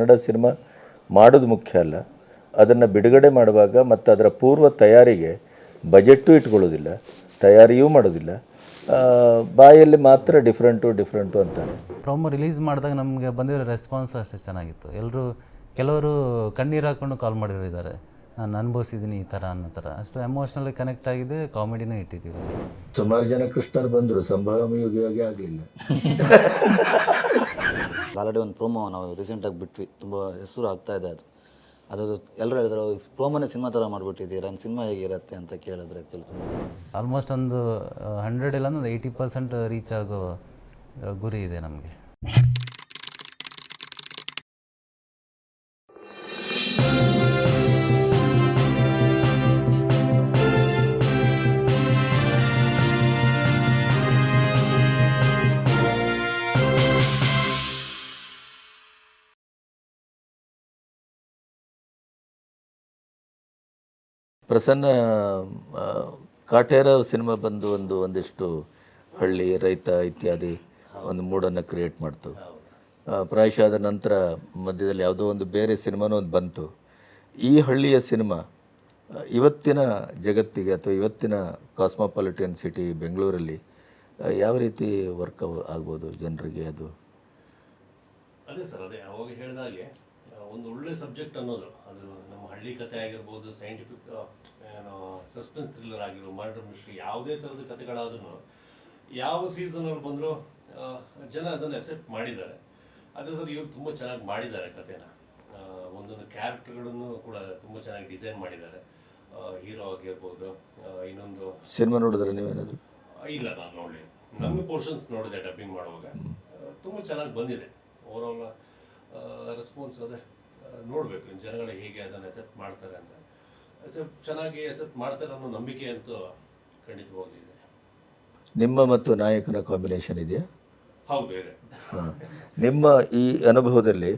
Kannada cinema ಮಾಡೋದು ಮುಖ್ಯ ಅಲ್ಲ. ಅದನ್ನು ಬಿಡುಗಡೆ ಮಾಡುವಾಗ ಮತ್ತು ಅದರ ಪೂರ್ವ ತಯಾರಿಗೆ ಬಜೆಟ್ಟು ಇಟ್ಕೊಳ್ಳೋದಿಲ್ಲ, ತಯಾರಿಯೂ ಮಾಡೋದಿಲ್ಲ. ಬಾಯಲ್ಲಿ ಮಾತ್ರ ಡಿಫ್ರೆಂಟು ಡಿಫ್ರೆಂಟು ಅಂತಾರೆ ಪ್ರೊಮೋ ರಿಲೀಸ್ ಮಾಡಿದಾಗ ನಮಗೆ ಬಂದಿರೋ ರೆಸ್ಪಾನ್ಸ್ ಅಷ್ಟೇ ಚೆನ್ನಾಗಿತ್ತು. ಎಲ್ಲರೂ ಕೆಲವರು ಕಣ್ಣೀರು ಹಾಕ್ಕೊಂಡು ಕಾಲ್ ಮಾಡಿರೋರಿದ್ದಾರೆ. ನಾನು ಅನುಭವಿಸಿದ್ದೀನಿ ಈ ಥರ ಅನ್ನೋ ಥರ. ಅಷ್ಟು ಎಮೋಷ್ನಲಿ ಕನೆಕ್ಟ್ ಆಗಿದೆ ಕಾಮಿಡಿನೂ ಇಟ್ಟಿದ್ದೀವಿ. ಸುಮಾರು ಜನ ಕೃಷ್ಣರು ಬಂದರು ಸಂಭಾವಮಿ ಯೋಗಿಯಾಗಿ ಆಗಲಿಲ್ಲ. ಆಲ್ರೆಡಿ ಒಂದು ಪ್ರೋಮೋ ನಾವು ರೀಸೆಂಟಾಗಿ ಬಿಟ್ವಿ. ತುಂಬ ಹೆಸರು ಆಗ್ತಾ ಇದೆ ಅದು. ಅದು ಎಲ್ಲರೂ ಹೇಳಿದ್ರು ಪ್ರೋಮೋನೇ ಸಿನಿಮಾ ಥರ ಮಾಡಿಬಿಟ್ಟಿದ್ದೀರಾ? ನನ್ನ ಸಿನಿಮಾ ಹೇಗಿರುತ್ತೆ? ಅಂತ ಕೇಳಿದ್ರೆ ಆ್ಯಕ್ಚುಲಿ ತುಂಬ. ಆಲ್ಮೋಸ್ಟ್ ಒಂದು ಹಂಡ್ರೆಡ್ ಇಲ್ಲ ಒಂದು ಏಯ್ಟಿ ಪರ್ಸೆಂಟ್ ರೀಚ್ ಆಗೋ ಗುರಿ ಇದೆ ನಮಗೆ. ಪ್ರಸನ್ನ ಕಾಟೇರ ಸಿನಿಮಾ ಬಂದು ಒಂದು ಒಂದಿಷ್ಟು ಹಳ್ಳಿ, ರೈತ ಇತ್ಯಾದಿ ಒಂದು ಮೂಡನ್ನು ಕ್ರಿಯೇಟ್ ಮಾಡ್ತು. ಪ್ರಾಯಶಃ ಆದ ನಂತರ ಮಧ್ಯದಲ್ಲಿ ಯಾವುದೋ ಒಂದು ಬೇರೆ ಸಿನಿಮಾನೂ ಒಂದು ಬಂತು. ಈ ಹಳ್ಳಿಯ ಸಿನಿಮಾ, ಇವತ್ತಿನ ಜಗತ್ತಿಗೆ ಅಥವಾ ಇವತ್ತಿನ ಕಾಸ್ಮೋಪಾಲಿಟನ್ ಸಿಟಿ ಬೆಂಗಳೂರಲ್ಲಿ ಯಾವ ರೀತಿ ವರ್ಕ್ ಆಗ್ಬೋದು ಜನರಿಗೆ ಅದು? ಅದೇ ಸರ್, ಅದೇ ಅವಾಗ ಹೇಳಿದಾಗೆ ಒಂದು ಒಳ್ಳೆ ಸಬ್ಜೆಕ್ಟ್ ಅನ್ನೋದು ಅದು ಹಳ್ಳಿ ಕತೆ ಆಗಿರ್ಬೋದು ಸೈಂಟಿಫಿಕ್ ಏನು ಸಸ್ಪೆನ್ಸ್ ಥ್ರಿಲ್ಲರ್ ಆಗಿರೋ ಮರ್ಡರ್ ಮಿಸ್ಟ್ರಿ ಯಾವುದೇ ಥರದ ಕತೆಗಳಾದ್ರೂ ಯಾವ ಸೀಸನಲ್ಲಿ ಬಂದರೂ ಜನ ಅದನ್ನು ಅಕ್ಸೆಪ್ಟ್ ಮಾಡಿದ್ದಾರೆ. ಅದೇ ಥರ ಇವರು ತುಂಬ ಚೆನ್ನಾಗಿ ಮಾಡಿದ್ದಾರೆ ಕತೆನ. ಒಂದೊಂದು ಕ್ಯಾರೆಕ್ಟರ್ಗಳನ್ನು ಕೂಡ ತುಂಬ ಚೆನ್ನಾಗಿ ಡಿಸೈನ್ ಮಾಡಿದ್ದಾರೆ. ಹೀರೋ ಆಗಿರ್ಬೋದು ಇನ್ನೊಂದು ಸಿನಿಮಾ ನೋಡಿದ್ರೆ ನೀವೇನಾದ್ರು ಇಲ್ಲ ನಾನು ನೋಡಲಿ ನಮ್ಮ ಪೋರ್ಷನ್ಸ್ ನೋಡಿದೆ ಡಬ್ಬಿಂಗ್ ಮಾಡುವಾಗ. ತುಂಬ ಚೆನ್ನಾಗಿ ಬಂದಿದೆ. ಓವರಾಲ್ ರೆಸ್ಪಾನ್ಸ್ ಅದೇ. ನೋಡಬೇಕು ಜನಗಳು ಹೇಗೆ ಅದನ್ನು ಅಕ್ಸೆಪ್ಟ್ ಮಾಡ್ತಾರೆ ಅಂತ. ಅಕ್ಸೆಪ್ಟ್ ಚೆನ್ನಾಗಿ ಅಕ್ಸೆಪ್ಟ್ ಮಾಡ್ತಾರೆ ಅನ್ನೋ ನಂಬಿಕೆ ಅಂತೂ ಖಂಡಿತವಾಗಿದೆ ನಿಮ್ಮ ಮತ್ತು ನಾಯಕನ ಕಾಂಬಿನೇಷನ್ ಇದೆಯಾ? ಹೌದು ಇದೆ. ಹಾ. ನಿಮ್ಮ ಈ ಅನುಭವದಲ್ಲಿ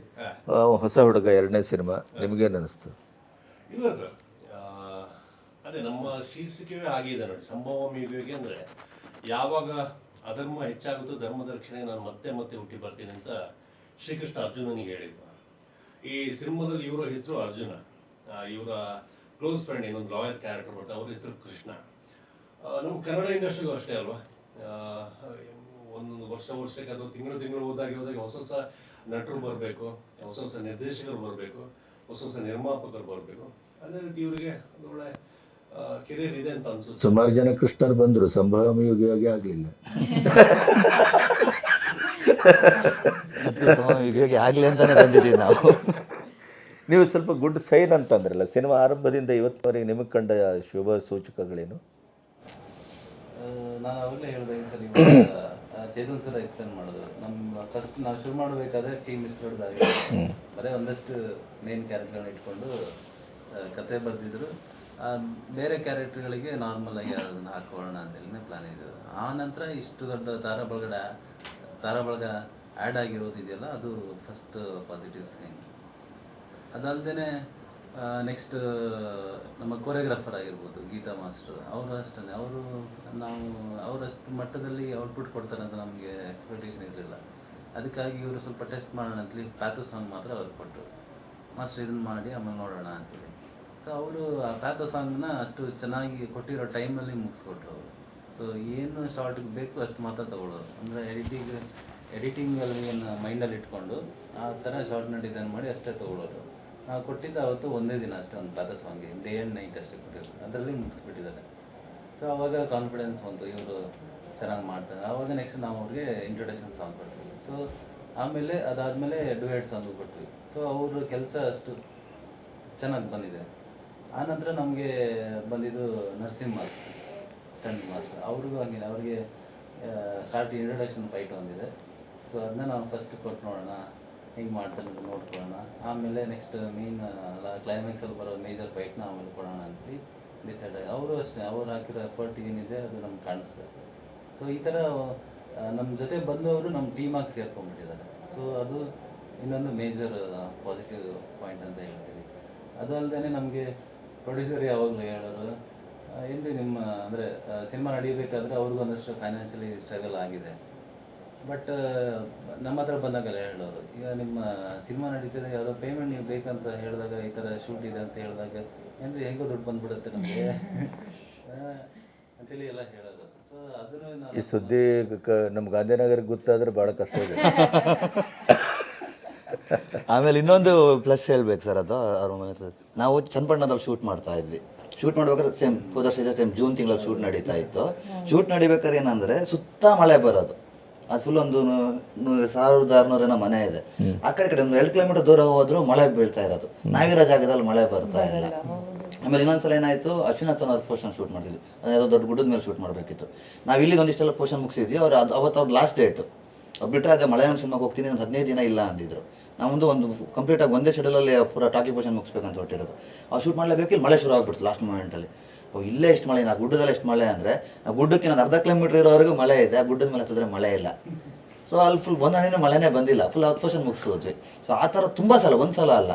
ಹೊಸ ಹುಡುಗ ಎರಡನೇ ಸಿನಿಮಾ ನಿಮಗೇನು ಅನಿಸ್ತು? ಇಲ್ಲ ಸರ್. ಅದೇ ನಮ್ಮ ಶೀರ್ಷಿಕೆವೇ ಆಗಿದೆ ನೋಡಿ. ಸಂಭವ ಮೀಗುವಿಗೆ ಅಂದರೆ ಯಾವಾಗ ಅಧರ್ಮ ಹೆಚ್ಚಾಗುತ್ತೋ ಧರ್ಮದ ರಕ್ಷಣೆಗೆ ನಾನು ಮತ್ತೆ ಮತ್ತೆ ಹುಟ್ಟಿ ಬರ್ತೀನಿ ಅಂತ ಶ್ರೀಕೃಷ್ಣ ಅರ್ಜುನನಿಗೆ ಹೇಳಿದ್ದ. ಈ ಸಿನಿಮಾದಲ್ಲಿ ಇವರ ಹೆಸರು ಅರ್ಜುನ. ಇವರ ಕ್ಲೋಸ್ ಫ್ರೆಂಡ್ ಇನ್ನೊಂದು ಲಾಯರ್ ಕ್ಯಾರೆಕ್ಟರ್ ಬರ್ತಾರೆ ಅವ್ರ ಹೆಸರು ಕೃಷ್ಣ. ನಮ್ಮ ಕನ್ನಡ ಇಂಡಸ್ಟ್ರಿಗೂ ಅಷ್ಟೇ ಅಲ್ವಾ? ಒಂದೊಂದು ವರ್ಷ ವರ್ಷಕ್ಕೆ ಅದು ತಿಂಗಳು ತಿಂಗಳು ಹೋದಾಗ ಹೋದಾಗ ಹೊಸ ಹೊಸ ನಟರು ಬರಬೇಕು ಹೊಸ ಹೊಸ ನಿರ್ದೇಶಕರು ಬರಬೇಕು ಹೊಸ ಹೊಸ ನಿರ್ಮಾಪಕರು ಬರಬೇಕು. ಅದೇ ರೀತಿ ಇವರಿಗೆ ಒಂದು ಒಳ್ಳೆ ಕೆರಿಯರ್ ಇದೆ ಅಂತ ಅನ್ಸುತ್ತೆ. ಸುಮಾರು ಜನ ಕೃಷ್ಣರು ಬಂದರು ಸಂಭ್ರಮ ಯುಗಿಯಾಗಿ ಆಗಲಿಲ್ಲ. ಇವಾಗ ಆಗಲಿ ಅಂತಲೇ ಬಂದಿದ್ದೀವಿ ನಾವು. ನೀವು ಸ್ವಲ್ಪ ಗುಡ್ ಸೈನ್ ಅಂತಂದ್ರಲ್ಲ ಸಿನಿಮಾ ಆರಂಭದಿಂದ ಇವತ್ತುವರೆಗೆ ನಿಮಗೆ ಕಂಡ ಶುಭ ಸೂಚಕಗಳೇನು? ನಾನು ಅವಾಗಲೇ ಹೇಳಿದೆ ಈ ಸರಿ ಚೇತನ್ ಸರ್ ಎಕ್ಸ್ಪ್ಲೇನ್ ಮಾಡಿದ್ರು. ನಮ್ಮ ಫಸ್ಟ್ ನಾವು ಶುರು ಮಾಡಬೇಕಾದ್ರೆ ಟೀಮ್ ಮಿಸ್ ದೊಡ್ಡದಾಗಿ ಬರೀ ಒಂದಷ್ಟು ಮೇನ್ ಕ್ಯಾರೆಕ್ಟರ್ಗಳನ್ನ ಇಟ್ಕೊಂಡು ಕತೆ ಬರೆದಿದ್ರು. ಬೇರೆ ಕ್ಯಾರೆಕ್ಟರ್ಗಳಿಗೆ ನಾರ್ಮಲ್ ಆಗಿ ಅದನ್ನ ಹಾಕೊಳ್ಳೋಣ ಅಂತೇಳಿ ಪ್ಲಾನ್ ಇದ್ದರು ಆ ನಂತರ ಇಷ್ಟು ದೊಡ್ಡ ತಾರಾ ಬಳಗಡ ತಾರಾ ಬಳಗ ಆ್ಯಡ್ ಆಗಿರೋದು ಇದೆಯಲ್ಲ, ಅದು ಫಸ್ಟ್ ಪಾಸಿಟಿವ್ ಸೈನ್ ಅದಲ್ಲದೆ ನೆಕ್ಸ್ಟ್ ನಮ್ಮ ಕೊರಿಯೋಗ್ರಾಫರ್ ಆಗಿರ್ಬೋದು, ಗೀತಾ ಮಾಸ್ಟರ್, ಅವರು ಅಷ್ಟೇ ಅವರು ನಾವು ಅವರಷ್ಟು ಮಟ್ಟದಲ್ಲಿ ಔಟ್ಪುಟ್ ಕೊಡ್ತಾರೆ ಅಂತ ನಮಗೆ ಎಕ್ಸ್ಪೆಕ್ಟೇಷನ್ ಇರಲಿಲ್ಲ. ಅದಕ್ಕಾಗಿ ಇವರು ಸ್ವಲ್ಪ ಟೆಸ್ಟ್ ಮಾಡೋಣ ಅಂತೇಳಿ ಪ್ಯಾಥೋ ಸಾಂಗ್ ಮಾತ್ರ ಅವ್ರು ಕೊಟ್ಟರು ಮಾಸ್ಟರ್ ಇದನ್ನು ಮಾಡಿ, ಆಮೇಲೆ ನೋಡೋಣ ಅಂತೇಳಿ. ಸೊ ಅವರು ಆ ಪ್ಯಾಥೋ ಸಾಂಗ್ನ ಅಷ್ಟು ಚೆನ್ನಾಗಿ ಕೊಟ್ಟಿರೋ ಟೈಮಲ್ಲಿ ಮುಗಿಸ್ಕೊಟ್ರು ಅವರು. ಸೊ ಏನು ಶಾರ್ಟ್ಗೆ ಬೇಕು ಅಷ್ಟು ಮಾತ್ರ ತಗೊಳ್ಳೋರು ಅಂದರೆ ಎಡಿಟಿಂಗ್ ಎಡಿಟಿಂಗಲ್ಲಿ ಏನು ಮೈಂಡಲ್ಲಿ ಇಟ್ಕೊಂಡು ಆ ಥರ ಶಾರ್ಟ್ನ ಡಿಸೈನ್ ಮಾಡಿ ಅಷ್ಟೇ ತೊಗೊಳ್ಳೋದು ನಾವು ಕೊಟ್ಟಿದ್ದು ಅವತ್ತು ಒಂದೇ ದಿನ ಅಷ್ಟೇ ಒಂದು ಪಾತ ಸಾಂಗ್ ಡೇ ಆ್ಯಂಡ್ ನೈಟ್ ಅಷ್ಟೇ ಕೊಟ್ಟಿರೋದು. ಅದರಲ್ಲಿ ಮುಗಿಸ್ಬಿಟ್ಟಿದ್ದಾರೆ. ಸೊ ಅವಾಗ ಕಾನ್ಫಿಡೆನ್ಸ್ ಬಂತು. ಇವರು ಚೆನ್ನಾಗಿ ಮಾಡ್ತಾರೆ. ಆವಾಗ ನೆಕ್ಸ್ಟ್ ನಾವು ಅವ್ರಿಗೆ ಇಂಟ್ರೊಡಕ್ಷನ್ ಸಾಂಗ್ ಕೊಡ್ತೀವಿ ಸೊ ಆಮೇಲೆ ಅದಾದಮೇಲೆ ಡುಯೆಟ್ ಸಾಂಗು ಕೊಟ್ವಿ. ಸೊ ಅವ್ರ ಕೆಲಸ ಅಷ್ಟು ಚೆನ್ನಾಗಿ ಬಂದಿದೆ. ಆನಂತರ ನಮಗೆ ಬಂದಿದ್ದು ನರ್ಸಿಂಗ್ ಮಾಸ್ಟರ್, ಸ್ಟಂಟ್ ಮಾಸ್ಟರ್. ಅವ್ರಿಗೂ ಹಂಗಿಲ್ಲ ಅವ್ರಿಗೆ ಸ್ಟಾರ್ಟ್ ಇಂಟ್ರೊಡಕ್ಷನ್ ಫೈಟ್ ಒಂದಿದೆ. ಸೊ ಅದನ್ನ ನಾವು ಫಸ್ಟ್ ಕೊಟ್ಟು ನೋಡೋಣ, ಹೆಂಗೆ ಮಾಡ್ತಾರೆ ಅಂತ ನೋಡ್ಕೊಳ್ಳೋಣ. ಆಮೇಲೆ ನೆಕ್ಸ್ಟ್ ಮೇನ್ ಕ್ಲೈಮ್ಯಾಕ್ಸಲ್ಲಿ ಬರೋ ಮೇಜರ್ ಫೈಟ್ನ ಆಮೇಲೆ ಕೊಡೋಣ ಅಂತೀವಿ ಡಿಸೈಡ್ ಆಗಿ, ಅವರು ಅಷ್ಟೇ, ಅವ್ರು ಹಾಕಿರೋ ಎಫರ್ಟ್ ಏನಿದೆ ಅದು ನಮ್ಗೆ ಕಾಣಿಸ್ತದೆ ಸೊ ಈ ಥರ ನಮ್ಮ ಜೊತೆ ಬಂದವರು ನಮ್ಮ ಟೀಮಾಗಿ ಸೇರ್ಕೊಂಡ್ಬಿಟ್ಟಿದ್ದಾರೆ. ಸೊ ಅದು ಇನ್ನೊಂದು ಮೇಜರ್ ಪಾಸಿಟಿವ್ ಪಾಯಿಂಟ್ ಅಂತ ಹೇಳ್ತೀನಿ ಅದು ಅಲ್ಲದೆ ನಮಗೆ ಪ್ರೊಡ್ಯೂಸರ್ ಯಾವಾಗಲೂ ಹೇಳೋರು ಏನು ನಿಮ್ಮ, ಅಂದರೆ ಸಿನಿಮಾ ನಡೀಬೇಕಾದ್ರೆ ಅವ್ರಿಗೂ ಒಂದಷ್ಟು ಫೈನಾನ್ಷಿಯಲಿ ಸ್ಟ್ರಗಲ್ ಆಗಿದೆ. ಬಟ್ ನಮ್ಮ ಹತ್ರ ಬಂದಾಗಲ್ಲ ಹೇಳೋರು. ಈಗ ನಿಮ್ಮ ಸಿನಿಮಾ ನಡೀತಿದೆ ಯಾವುದೋ ಪೇಮೆಂಟ್ ನೀವು ಬೇಕಂತ ಹೇಳಿದಾಗ ಈ ಥರ ಶೂಟ್ ಇದೆ ಅಂತ ಹೇಳಿದಾಗ ಏನ್ರಿ ಹೆಂಗೋ ದುಡ್ಡು ಬಂದ್ಬಿಡುತ್ತೆ ನಮಗೆ? ಅಂತೇಳಿ ಎಲ್ಲ ಹೇಳೋದು ಸೊ ಅದನ್ನು ಈ ಸುದ್ದಿ ಕ- ನಮ್ಮ ಗಾಂಧಿನಗರಿಗೆ ಗೊತ್ತಾದ್ರೆ ಭಾಳ ಕಷ್ಟ ಇದೆ. ಆಮೇಲೆ ಇನ್ನೊಂದು ಪ್ಲಸ್ ಹೇಳ್ಬೇಕು ಸರ್ ಅದು ಅವ್ರ ಮನೆ- ನಾವು ಚನ್ನಪಟ್ಟಣದಲ್ಲಿ ಶೂಟ್ ಮಾಡ್ತಾ ಇದ್ವಿ. ಶೂಟ್ ಮಾಡ್ಬೇಕಾದ್ರೆ ಸೇಮ್ ಹೋದ ವರ್ಷ ಸೇಮ್ ಜೂನ್ ತಿಂಗಳಲ್ಲಿ ಶೂಟ್ ನಡೀತಾ ಇತ್ತು. ಶೂಟ್ ನಡಿಬೇಕಾದ್ರೆ ಏನಂದ್ರೆ ಸುತ್ತ ಮಳೆ ಬರೋದು. ಅದು ಫುಲ್ ಒಂದು ಸಾವಿರದ ಆರುನೂರ ಏನೋ ಮನೆ ಇದೆ. ಆ ಕಡೆ ಕಡೆ ಒಂದು ಎರಡು ಕಿಲೋಮೀಟರ್ ದೂರ ಹೋದ್ರು ಮಳೆ ಬೀಳ್ತಾ ಇರೋದು. ನಾವಿರೋ ಜಾಗದಲ್ಲಿ ಮಳೆ ಬರ್ತಾ ಇಲ್ಲ. ಆಮೇಲೆ ಇನ್ನೊಂದ್ಸಲ ಏನಾಯ್ತು ಅಶ್ವಿನಾಥ್ ಸನ್ ಅವ್ರ ಪೋರ್ಷನ್ ಶೂಟ್ ಮಾಡ್ತಿದ್ವಿ ಯಾವುದೋ ದೊಡ್ಡ ಗುಡ್ಡದ ಮೇಲೆ ಶೂಟ್ ಮಾಡಬೇಕಿತ್ತು. ನಾವು ಇಲ್ಲಿ ಒಂದಿಷ್ಟೆಲ್ಲ ಪೋಷನ್ ಮುಗಿಸಿದ್ವಿ. ಅವ್ರು ಅದು ಅವತ್ತು ಅವ್ರ ಲಾಸ್ಟ್ ಡೇಟು ಅವ್ರು ಬಿಟ್ಟರೆ ಅದೇ ಮಲಯಾಳಂ ಸಿನಿಮಾಗೆ ಹೋಗ್ತೀನಿ ಒಂದು ಹದಿನೈದು ದಿನ ಇಲ್ಲ ಅಂದಿದ್ರು. ನಾವು ಒಂದು ಕಂಪ್ಲೀಟ್ ಕಂಪ್ಲೀಟಾಗಿ ಒಂದೇ ಶೆಡ್ಯೂಲಲ್ಲಿ ಪೂರ ಟಾಕಿ ಪೋರ್ಷನ್ ಮುಗಿಸ್ಬೇಕಂತ ಹೊಟ್ಟಿರೋದು ಅವ್ರು ಶೂಟ್ ಮಾಡಲೇಬೇಕು ಇಲ್ಲಿ ಮಳೆ ಶುರು ಆಗ್ಬಿಡ್ತು ಲಾಸ್ಟ್ ಮೂಮೆಂಟಲ್ಲಿ ಇಲ್ಲೇ ಎಷ್ಟು ಮಳೆ? ನಾ ಗುಡ್ಡದಲ್ಲಿ ಎಷ್ಟು ಮಳೆ ಅಂದರೆ ಆ ಗುಡ್ಡಕ್ಕೆ ನಾನು ಅರ್ಧ ಕಿಲೋಮೀಟರ್ ಇರೋವರೆಗೂ ಮಳೆ ಇದೆ, ಆ ಗುಡ್ಡದ ಮೇಲೆ ಹತ್ತಿದ್ರೆ ಮಳೆ ಇಲ್ಲ. ಸೊ ಅಲ್ಲಿ ಫುಲ್ ಒಂದು ಹಣ್ಣಿನ ಮಳೆನೇ ಬಂದಿಲ್ಲ. ಫುಲ್ ಹತ್ತು ಪರ್ಸೆಂಟ್ ಮುಗಿಸೋದ್ವಿ ಸೊ ಆ ಥರ ತುಂಬ ಸಲ, ಒಂದು ಸಲ ಅಲ್ಲ.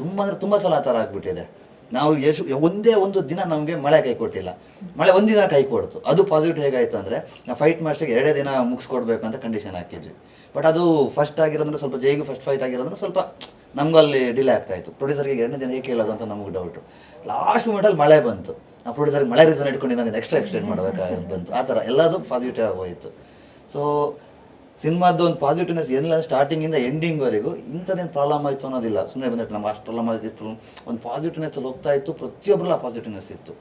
ತುಂಬ ಅಂದರೆ ತುಂಬ ಸಲ ಆ ಥರ ಆಗಿಬಿಟ್ಟಿದೆ. ನಾವು ಎಷ್ಟು ಒಂದೇ ಒಂದು ದಿನ ನಮಗೆ ಮಳೆ ಕೈ ಕೊಟ್ಟಿಲ್ಲ. ಮಳೆ ಒಂದಿನ ಕೈ ಕೊಡ್ತು. ಅದು ಪಾಸಿಟಿವ್ ಹೇಗಾಯಿತು ಅಂದರೆ ನಾವು ಫೈಟ್ ಮಾಸ್ಟಿಗೆ ಎರಡೇ ದಿನ ಮುಗಿಸ್ಕೊಡ್ಬೇಕು ಅಂತ ಕಂಡೀಷನ್ ಹಾಕಿದ್ವಿ. ಬಟ್ ಅದು ಫಸ್ಟ್ ಆಗಿರೋದ್ರೆ ಸ್ವಲ್ಪ ಜೈಗೂ ಫಸ್ಟ್ ಫೈಟ್ ಆಗಿರೋದ್ರೆ ಸ್ವಲ್ಪ ನಮಗಲ್ಲಿ ಡಿಲೇ ಆಗ್ತಾ ಇತ್ತು. ಪ್ರೊಡ್ಯೂಸರ್ಗೆ ಎರಡನೇ ದಿನ ಹೇಗೆ ಕೇಳೋದು ಅಂತ ನಮಗೆ ಡೌಟು ಲಾಸ್ಟ್ ಮೂಮೆಂಟಲ್ಲಿ ಮಳೆ ಬಂತು. ನಾವು ಪ್ರೊಡ್ಯೂಸರ್ಗೆ ಮಳೆ ರೀಸನ್ ಇಟ್ಕೊಂಡು ನಾನು ಎಕ್ಸ್ಟ್ರಾ ಎಕ್ಸ್ಟೆಂಡ್ ಮಾಡಬೇಕಾಗಿ ಬಂತು. ಆ ಥರ ಎಲ್ಲದೂ ಪಾಸಿಟಿವ್ ಆಗೋಯಿತು ಸೊ ಸಿನಿಮಾದ್ದು ಒಂದು ಪಾಸಿಟಿವ್ನೆಸ್ ಏನಿಲ್ಲ ಸ್ಟಾರ್ಟಿಂಗಿಂದ ಎಂಡಿಂಗ್ವರೆಗೂ ಇಂಥದ್ದೇನು ಪ್ರಾಬ್ಲಮ್ ಆಯಿತು ಅನ್ನೋದಿಲ್ಲ. ಸುಮ್ಮನೆ ಬಂದಿಟ್ಟು ನಮ್ಮ ಅಷ್ಟು ಪ್ರಾಬ್ಲಮ್ ಆಗಿತ್ತು ಒಂದು ಪಾಸಿಟಿವ್ನೆಸ್ ಅಲ್ಲಿ ಹೋಗ್ತಾ ಇತ್ತು ಪ್ರತಿಯೊಬ್ಬರಲ್ಲ ಪಾಸಿಟಿವ್ನೆಸ್ ಇತ್ತು.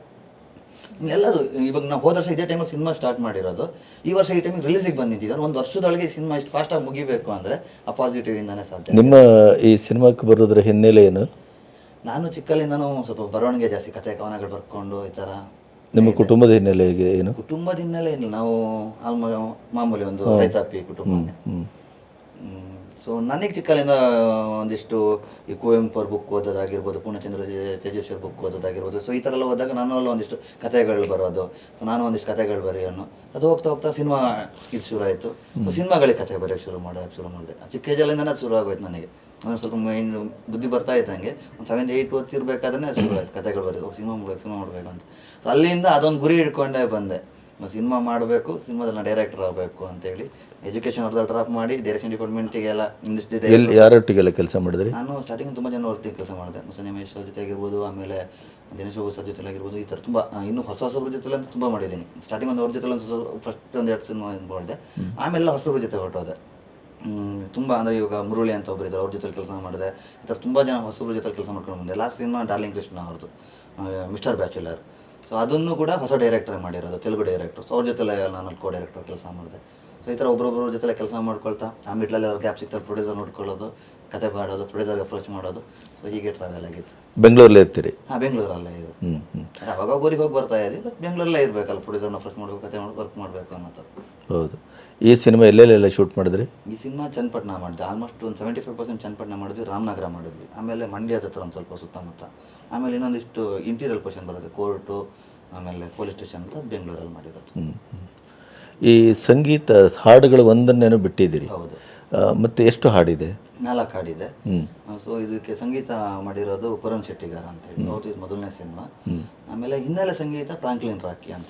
ಎಲ್ಲದು, ಇವಾಗ ನಾವು ಹೋದ ವರ್ಷ ಇದೇ ಟೈಮಲ್ಲಿ ಸಿನಿಮಾ ಸ್ಟಾರ್ಟ್ ಮಾಡಿರೋದು. ಈ ವರ್ಷ ಈ ಟೈಮಿಗೆ ರಿಲೀಸಿಗೆ ಬಂದಿದ್ದಾರೆ ಒಂದು ವರ್ಷದೊಳಗೆ ಸಿನಿಮಾ ಇಷ್ಟು ಫಾಸ್ಟಾಗಿ ಮುಗಿಬೇಕು ಅಂದರೆ ಆ ಪಾಸಿಟಿವ್ ಇಂದಾನೆ ಸಾಧ್ಯ. ನಿಮ್ಮ ಈ ಸಿನಿಮಾಕ್ಕೆ ಬರೋದ್ರ ಹಿನ್ನೆಲೆ ಏನು? ನಾನು ಚಿಕ್ಕಲ್ಲಿಂದನೂ ಸ್ವಲ್ಪ ಬರವಣಿಗೆ ಜಾಸ್ತಿ ಕಥೆ ಕವನಗಳು ಬರ್ಕೊಂಡು ಈ ಥರ ನಿಮ್ಮ ಕುಟುಂಬದ ಹಿನ್ನೆಲೆ ಹೇಗೆ ಏನು? ಕುಟುಂಬದ ಹಿನ್ನೆಲೆ ಏನಿಲ್ಲ ನಾವು ಆಲ್ಮೋ ಮಾಮೂಲಿ ಒಂದು ರೈತಾಪಿ ಕುಟುಂಬ. ಸೊ ನನಗೆ ಚಿಕ್ಕಲಿಂದ ಒಂದಿಷ್ಟು ಈ ಕುವೆಂಪು ಅವ್ರ ಬುಕ್ ಓದೋದಾಗಿರ್ಬೋದು ಪೂರ್ಣಚಂದ್ರ ತೇಜಸ್ವಿ ಅವ್ರ ಬುಕ್ ಓದೋದಾಗಿರ್ಬೋದು. ಸೊ ಈ ಥರ ಎಲ್ಲ ಓದಾಗ ನಾನು ಅಲ್ಲ ಒಂದಿಷ್ಟು ಕಥೆಗಳು ಬರೋದು. ಸೊ ನಾನು ಒಂದಿಷ್ಟು ಕಥೆಗಳು ಬರೆಯೋನು. ಅದು ಹೋಗ್ತಾ ಹೋಗ್ತಾ ಸಿನಿಮಾ ಇದು ಶುರು ಆಯಿತು ಸಿನಿಮಾಗಳಿಗೆ ಕಥೆ ಬರೆಯೋಕ್ಕೆ ಶುರು ಮಾಡೋಕ್ಕೆ ಶುರು ಮಾಡಿದೆ. ಚಿಕ್ಕ ಏಜಲ್ಲಿಂದನೇ ಶುರು ಆಗೋಯ್ತು ನನಗೆ. ಒಂದು ಸ್ವಲ್ಪ ಮೈಂಡ್ ಬುದ್ಧಿ ಬರ್ತಾ ಇದ್ದಂಗೆ ಒಂದು ಸೆವೆಂತ್ ಏಯ್ಟ್ ಓದ್ತಿರ್ಬೇಕಾದ್ರೆ ಶುರು ಆಯ್ತು ಕಥೆಗಳು ಬರೆದು ಸಿನಿಮಾ ಮಾಡಬೇಕು ಸಿನಿಮಾ ಮಾಡಬೇಕು ಅಂತ. ಸೊ ಅಲ್ಲಿಂದ ಅದೊಂದು ಗುರಿ ಹಿಡ್ಕೊಂಡೇ ಬಂದೆ. ಸಿನಿಮಾ ಮಾಡಬೇಕು ಸಿನಿಮಾದಲ್ಲಿ ನಾನು ಡೈರೆಕ್ಟರ್ ಆಗಬೇಕು ಅಂತೇಳಿ. ಎಜುಕೇಷನ್ ಅರ್ಧ ಡ್ರಾಪ್ ಮಾಡಿ ಡೈರೆಕ್ಷನ್ ಡಿಪಾರ್ಟ್ಮೆಂಟಿಗೆಲ್ಲ ಇಂಡಸ್ಟ್ರಿ ಎಲ್ಲಿ ಯಾರೊಟ್ಟಿಗೆಲ್ಲ ಕೆಲಸ ಮಾಡಿದ್ರಿ? ನಾನು ಸ್ಟಾರ್ಟಿಂಗ್ ತುಂಬ ಜನ ಒಟ್ಟಿಗೆ ಕೆಲಸ ಮಾಡಿದೆ. ಮುಸನಿ ಮಹೇಶ್ ಅವ್ರ ಜೊತೆ ಆಗಿರ್ಬೋದು ಆಮೇಲೆ ದಿನೇಶ್ ಬಾಬು ಸರ್ ಜೊತೆ ಆಗಿರ್ಬೋದು ಈ ಥರ ತುಂಬ ಇನ್ನೂ ಹೊಸ ಹೊಸಬ್ರ ಜೊತೆ ಅಂತ ತುಂಬ ಮಾಡಿದ್ದೀನಿ. ಸ್ಟಾರ್ಟಿಂಗ್ ಒಂದು ಅವ್ರ ಜೊತೆ ಒಂದು ಫಸ್ಟ್ ಒಂದು ಎರಡು ಸಿನಿಮಾ ಮಾಡಿದೆ. ಆಮೇಲೆ ಹೊಸಬ್ರ ಜೊತೆ ಹೊರಟೋದೆ. ತುಂಬ ಅಂದರೆ ಇವಾಗ ಮುರುಳಿ ಅಂತ ಒಬ್ಬರು ಇದ್ದಾರೆ ಅವ್ರ ಜೊತೆ ಕೆಲಸ ಮಾಡಿದೆ. ಈ ಥರ ತುಂಬ ಜನ ಹೊಸಬ್ರ ಜೊತೆ ಕೆಲಸ ಮಾಡ್ಕೊಂಡು ಬಂದೆ. ಲಾಸ್ಟ್ ಸಿನಿಮಾ ಡಾರ್ಲಿಂಗ್ ಕೃಷ್ಣ ಅವ್ರದ್ದು ಮಿಸ್ಟರ್ ಬ್ಯಾಚುಲರ್ ಸೊ ಅದನ್ನು ಕೂಡ ಹೊಸ ಡೈರೆಕ್ಟರ್ ಮಾಡಿರೋದು ತೆಲುಗು ಡೈರೆಕ್ಟರ್ ಸೊ ಅವ್ರ ಜೊತೆ ನಾನು ಕೋ ಡೈರೆಕ್ಟರ್ ಕೆಲಸ ಮಾಡಿದೆ. ಸೊ ಈ ಥರ ಒಬ್ಬೊಬ್ಬರ ಜೊತೆ ಕೆಲಸ ಮಾಡ್ಕೊಳ್ತಾ ಆ ಮಿಡ್ಲಲ್ಲಿ ಅವ್ರ ಗ್ಯಾಪ್ ಸಿಗ್ತಾರೆ ಪ್ರೊಡ್ಯೂಸರ್ ನೋಡ್ಕೊಳ್ಳೋದು ಕತೆ ಮಾಡೋದು ಪ್ರೊಡ್ಯೂಸರ್ಗೆ ಅಪ್ರೋಚ್ ಮಾಡೋದು. ಸೊ ಹೀಗೆ ಟ್ರಾವೆಲ್ ಆಗಿತ್ತು. ಬೆಂಗಳೂರಲ್ಲೇ ಇರ್ತೀರಿ? ಹಾಂ ಬೆಂಗಳೂರಲ್ಲೇ ಇದು ಹ್ಞೂ ಹ್ಞೂ ಅವಾಗ ಊರಿಗೆ ಹೋಗಿ ಬರ್ತಾ ಇದ್ದೀವಿ ಬಟ್ ಬೆಂಗಳೂರಲ್ಲೇ ಇರಬೇಕಲ್ಲ ಪ್ರೊಡ್ಯೂಸರ್ನ ಅಪ್ರೋಚ್ ಮಾಡಬೇಕು ಕತೆ ಮಾಡಿ ವರ್ಕ್ ಮಾಡಬೇಕು ಅನ್ನೋ ಹೌದು. ಈ ಸಿನಿಮಾ ಎಲ್ಲೆಲ್ಲೆಲ್ಲ ಶೂಟ್ ಮಾಡಿದ್ರಿ? ಈ ಸಿನಿಮಾ ಚನ್ನಪಟ್ಟಣ ಮಾಡಿದೆ ಆಲ್ಮೋಸ್ಟ್ ಒಂದು ಸೆವೆಂಟಿ ಫೈವ್ ಪರ್ಸೆಂಟ್ ಚನ್ನಪಟ್ಟಣ ಮಾಡಿದ್ವಿ ರಾಮನಗರ ಮಾಡಿದ್ವಿ. ಆಮೇಲೆ ಮಂಡ್ಯದ ಹತ್ರ ಒಂದು ಸ್ವಲ್ಪ ಸುತ್ತಮುತ್ತ. ಆಮೇಲೆ ಇನ್ನೊಂದಿಷ್ಟು ಇಂಟೀರಿಯಲ್ ಪೋರ್ಷನ್ ಬರುತ್ತೆ ಕೋರ್ಟು ಆಮೇಲೆ ಪೊಲೀಸ್ ಸ್ಟೇಷನ್ ಅಂತ ಬೆಂಗಳೂರಲ್ಲಿ ಮಾಡಿರೋದು. ಈ ಸಂಗೀತ ಹಾಡುಗಳು ಒಂದನ್ನೇನೋ ಬಿಟ್ಟಿದ್ದೀರಿ. ಹೌದು. ಮತ್ತೆ ಎಷ್ಟು ಹಾಡಿದೆ? ನಾಲ್ಕು ಹಾಡಿದೆ. ಸೊ ಇದಕ್ಕೆ ಸಂಗೀತ ಮಾಡಿರೋದು ಪುರನ್ ಶೆಟ್ಟಿಗಾರ ಅಂತ ಹೇಳಿ. ಇದು ಮೊದಲನೇ ಸಿನಿಮಾ. ಆಮೇಲೆ ಹಿನ್ನೆಲೆ ಸಂಗೀತ ಫ್ರಾಂಕ್ಲಿನ್ ರಾಕಿ ಅಂತ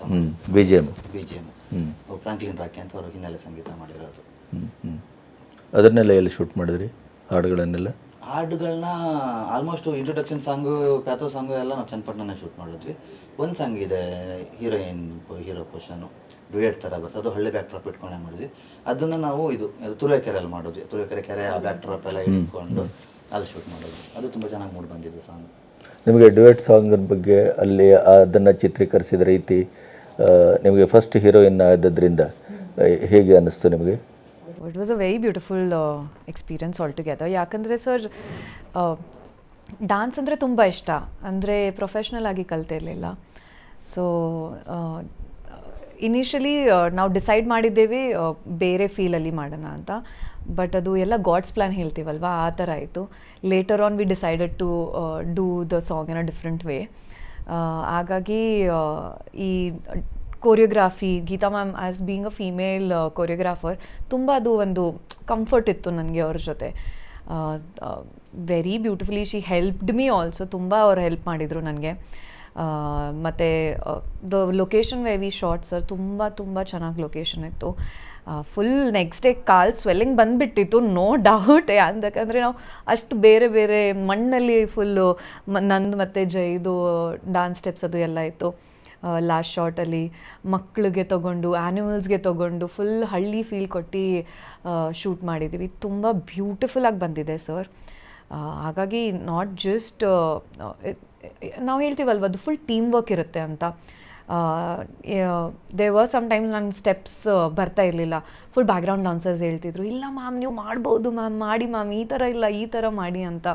B G M B G M ಹ್ಮ್. ಫ್ರಾಂಕ್ಲಿನ್ ರಾಕಿ ಅಂತ ಅವರು ಹಿನ್ನೆಲೆ ಸಂಗೀತ ಮಾಡಿರೋದು. ಅದನ್ನೆಲ್ಲ ಎಲ್ಲಿ ಶೂಟ್ ಮಾಡಿದ್ರಿ? ಹಾಡುಗಳನ್ನೆಲ್ಲ? ಹಾಡುಗಳನ್ನ almost introduction song pathos song ಎಲ್ಲ ನಾವು ಚನ್ನಪಟ್ಟಣನೇ ಶೂಟ್ ಮಾಡಿದ್ವಿ. ಒಂದು ಸಾಂಗ್ ಇದೆ ಹೀರೋಯಿನ್ ಹೀರೋ ಪೋರ್ಷನು ಡುಯೆಟ್ ಥರ ಬರ್ತದೆ. ಅದು ಹಳ್ಳಿ ಬ್ಯಾಕ್ ಡ್ರಾಪ್ ಇಟ್ಕೊಂಡೇ ಮಾಡಿದ್ವಿ. ಅದನ್ನು ನಾವು ಇದು ಅದು ತುರುವೇಕೆರೆಯಲ್ಲಿ ಮಾಡೋದು ತುರುವೇಕೆರೆ ಕೆರೆ ಆ ಬ್ಯಾಕ್ ಡ್ರಾಪ್ ಎಲ್ಲ ಇಟ್ಕೊಂಡು ಅಲ್ಲಿ ಶೂಟ್ ಮಾಡೋದು ಅದು ತುಂಬ ಚೆನ್ನಾಗಿ ಮೂಡ್ ಬಂದಿದೆ ಸಾಂಗ್ ನಿಮಗೆ ಡ್ಯುಯೆಟ್ ಸಾಂಗ್ ಬಗ್ಗೆ ಅಲ್ಲಿ ಅದನ್ನು ಚಿತ್ರೀಕರಿಸಿದ ರೀತಿ ನಿಮಗೆ ಫಸ್ಟ್ ಹೀರೋಯಿನ್ ಆದದ್ರಿಂದ ಹೇಗೆ ಅನ್ನಿಸ್ತು ನಿಮಗೆ? It was a very beautiful experience all together ಯಾಕಂದರೆ ಸರ್ ಡ್ಯಾನ್ಸ್ ಅಂದರೆ ತುಂಬ ಇಷ್ಟ. ಅಂದರೆ ಪ್ರೊಫೆಷ್ನಲ್ ಆಗಿ ಕಲ್ತಿರಲಿಲ್ಲ. ಸೊ ಇನಿಷಿಯಲಿ ನಾವು ಡಿಸೈಡ್ ಮಾಡಿದ್ದೇವೆ ಆ, ಬೇರೆ ಫೀಲಲ್ಲಿ ಮಾಡೋಣ ಅಂತ. ಬಟ್ ಅದು ಎಲ್ಲ ಗಾಡ್ಸ್ ಪ್ಲ್ಯಾನ್ ಹೇಳ್ತೀವಲ್ವ? ಆ ಥರ ಆಯಿತು. Later on we decided to do the song in a different way ಹಾಗಾಗಿ ಈ choreography Geetha ma'am as being a female choreographer ತುಂಬ ಅದು ಒಂದು ಕಂಫರ್ಟ್ ಇತ್ತು ನನಗೆ ಅವ್ರ ಜೊತೆ. Very beautifully she helped me also ತುಂಬ ಅವ್ರು ಹೆಲ್ಪ್ ಮಾಡಿದರು ನನಗೆ. ಮತ್ತು the location way we shot sir ತುಂಬ ತುಂಬ ಚೆನ್ನಾಗಿ ಲೊಕೇಶನ್ ಇತ್ತು. ಫುಲ್ ನೆಕ್ಸ್ಟ್ ಡೇ ಕಾಲ್ ಸ್ವೆಲ್ಲಿಂಗ್ ಬಂದುಬಿಟ್ಟಿತ್ತು ನೋ ಡೌಟ್ ಯಾಕಂದರೆ ನಾವು ಅಷ್ಟು ಬೇರೆ ಬೇರೆ ಮಣ್ಣಲ್ಲಿ ಫುಲ್ಲು ನಂದು ಮತ್ತು ಜೈದು ಡಾನ್ಸ್ ಸ್ಟೆಪ್ಸ್ ಅದು ಎಲ್ಲ ಇತ್ತು. ಲಾಸ್ಟ್ ಶಾರ್ಟಲ್ಲಿ ಮಕ್ಕಳಿಗೆ ತೊಗೊಂಡು ಆ್ಯನಿಮಲ್ಸ್ಗೆ ತೊಗೊಂಡು ಫುಲ್ ಹಳ್ಳಿ ಫೀಲ್ ಕೊಟ್ಟು ಶೂಟ್ ಮಾಡಿದ್ದೀವಿ ತುಂಬ ಬ್ಯೂಟಿಫುಲ್ಲಾಗಿ ಬಂದಿದೆ ಸರ್ ಹಾಗಾಗಿ ನಾಟ್ ಜಸ್ಟ್ ನಾವು ಹೇಳ್ತೀವಲ್ವ, ಅದು ಫುಲ್ ಟೀಮ್ ವರ್ಕ್ ಇರುತ್ತೆ ಅಂತ. ದೇ ವರ್ ಟೈಮ್ಸ್ ನನ್ನ ಸ್ಟೆಪ್ಸ್ ಬರ್ತಾ ಇರಲಿಲ್ಲ. ಫುಲ್ ಬ್ಯಾಕ್ಗ್ರೌಂಡ್ ಡಾನ್ಸರ್ಸ್ ಹೇಳ್ತಿದ್ರು, ಇಲ್ಲ ಮ್ಯಾಮ್ ನೀವು ಮಾಡ್ಬೋದು ಮ್ಯಾಮ್ ಮಾಡಿ ಮ್ಯಾಮ್ ಈ ಥರ ಇಲ್ಲ, ಈ ಥರ ಮಾಡಿ ಅಂತ.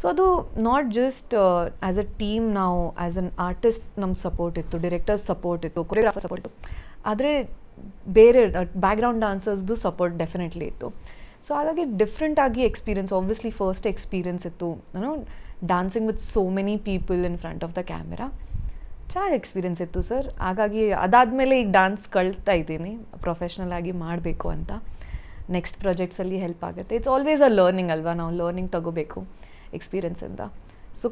ಸೊ ಅದು not just as a team ನಾವು ಆ್ಯಸ್ ಅನ್ ಆರ್ಟಿಸ್ಟ್ ನಮ್ಮ ಸಪೋರ್ಟ್ ಇತ್ತು ಡಿರೆಕ್ಟರ್ಸ್ ಸಪೋರ್ಟ್ ಇತ್ತು ಕೊರಿಯೋಗ್ರಾಫರ್ ಸಪೋರ್ಟ್ ಇತ್ತು. ಆದರೆ ಬೇರೆ ಬ್ಯಾಕ್ಗ್ರೌಂಡ್ ಡಾನ್ಸರ್ಸ್ದು ಸಪೋರ್ಟ್ ಡೆಫಿನೆಟ್ಲಿ ಇತ್ತು. ಸೊ ಹಾಗಾಗಿ ಡಿಫ್ರೆಂಟಾಗಿ ಎಕ್ಸ್ಪೀರಿಯನ್ಸ್ ಆಬ್ವಿಯಸ್ಲಿ ಫಸ್ಟ್ ಎಕ್ಸ್ಪೀರಿಯನ್ಸ್ ಇತ್ತು. ನಾನು dancing with so many people in front of the camera ಚೆನ್ನಾಗಿ ಎಕ್ಸ್ಪೀರಿಯನ್ಸ್ ಇತ್ತು ಸರ್ ಹಾಗಾಗಿ ಅದಾದಮೇಲೆ ಈಗ ಡ್ಯಾನ್ಸ್ ಕಳ್ತಾ ಇದ್ದೀನಿ. ಪ್ರೊಫೆಷ್ನಲ್ ಆಗಿ ಮಾಡಬೇಕು ಅಂತ. ನೆಕ್ಸ್ಟ್ ಪ್ರಾಜೆಕ್ಟ್ಸಲ್ಲಿ ಹೆಲ್ಪ್ ಆಗುತ್ತೆ. ಇಟ್ಸ್ ಆಲ್ವೇಸ್ ಅ ಲರ್ನಿಂಗ್ ಅಲ್ವಾ? ನಾವು ಲರ್ನಿಂಗ್ ತಗೋಬೇಕು ಎಕ್ಸ್ಪೀರಿಯನ್ಸಿಂದ ಸೊ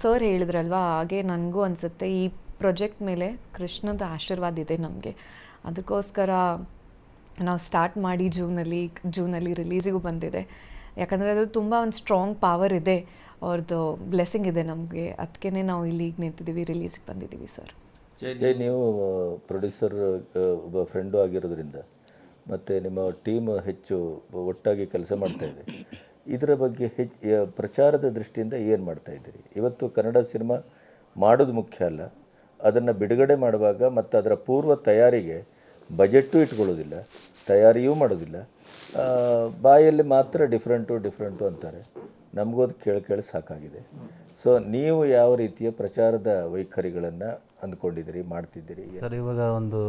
ಸರ್ ಹೇಳಿದ್ರಲ್ವಾ? ಹಾಗೆ ನನಗೂ ಅನಿಸುತ್ತೆ, ಈ ಪ್ರಾಜೆಕ್ಟ್ ಮೇಲೆ ಕೃಷ್ಣದ ಆಶೀರ್ವಾದ ಇದೆ ನಮಗೆ. ಅದಕ್ಕೋಸ್ಕರ ನಾವು ಸ್ಟಾರ್ಟ್ ಮಾಡಿ ಜೂನಲ್ಲಿ ಜೂನಲ್ಲಿ ರಿಲೀಸಿಗೂ ಬಂದಿದೆ. ಯಾಕಂದರೆ ಅದು ತುಂಬ ಒಂದು ಸ್ಟ್ರಾಂಗ್ ಪವರ್ ಇದೆ. ಅವ್ರದ್ದು ಬ್ಲೆಸ್ಸಿಂಗ್ ಇದೆ ನಮಗೆ. ಅದಕ್ಕೇ ನಾವು ಇಲ್ಲಿ ಈಗ ನಿಂತಿದ್ದೀವಿ ರಿಲೀಸಿಗೆ ಬಂದಿದ್ದೀವಿ ಸರ್ ಜೈ ನೀವು. ಪ್ರೊಡ್ಯೂಸರ್ ಒಬ್ಬ ಫ್ರೆಂಡು ಆಗಿರೋದ್ರಿಂದ ಮತ್ತು ನಿಮ್ಮ ಟೀಮ್ ಹೆಚ್ಚು ಒಟ್ಟಾಗಿ ಕೆಲಸ ಮಾಡ್ತಾ ಇದೆ. ಇದರ ಬಗ್ಗೆ ಹೆಚ್ಚು ಪ್ರಚಾರದ ದೃಷ್ಟಿಯಿಂದ ಏನು ಮಾಡ್ತಾ ಇದ್ದೀರಿ? ಇವತ್ತು ಕನ್ನಡ ಸಿನಿಮಾ ಮಾಡೋದು ಮುಖ್ಯ ಅಲ್ಲ. ಅದನ್ನು ಬಿಡುಗಡೆ ಮಾಡುವಾಗ ಮತ್ತು ಅದರ ಪೂರ್ವ ತಯಾರಿಗೆ ಬಜೆಟ್ಟು ಇಟ್ಕೊಳ್ಳೋದಿಲ್ಲ ತಯಾರಿಯೂ ಮಾಡೋದಿಲ್ಲ. ಬಾಯಲ್ಲಿ ಮಾತ್ರ ಡಿಫ್ರೆಂಟು ಡಿಫ್ರೆಂಟು ಅಂತಾರೆ. ನಮಗೂ ಅದು ಕೇಳಿ ಕೇಳಿ ಸಾಕಾಗಿದೆ. ಸೊ ನೀವು ಯಾವ ರೀತಿಯ ಪ್ರಚಾರದ ವೈಖರಿಗಳನ್ನು ಅಂದ್ಕೊಂಡಿದ್ದೀರಿ, ಮಾಡ್ತಿದ್ದೀರಿ? ಸರ್, ಇವಾಗ ಒಂದು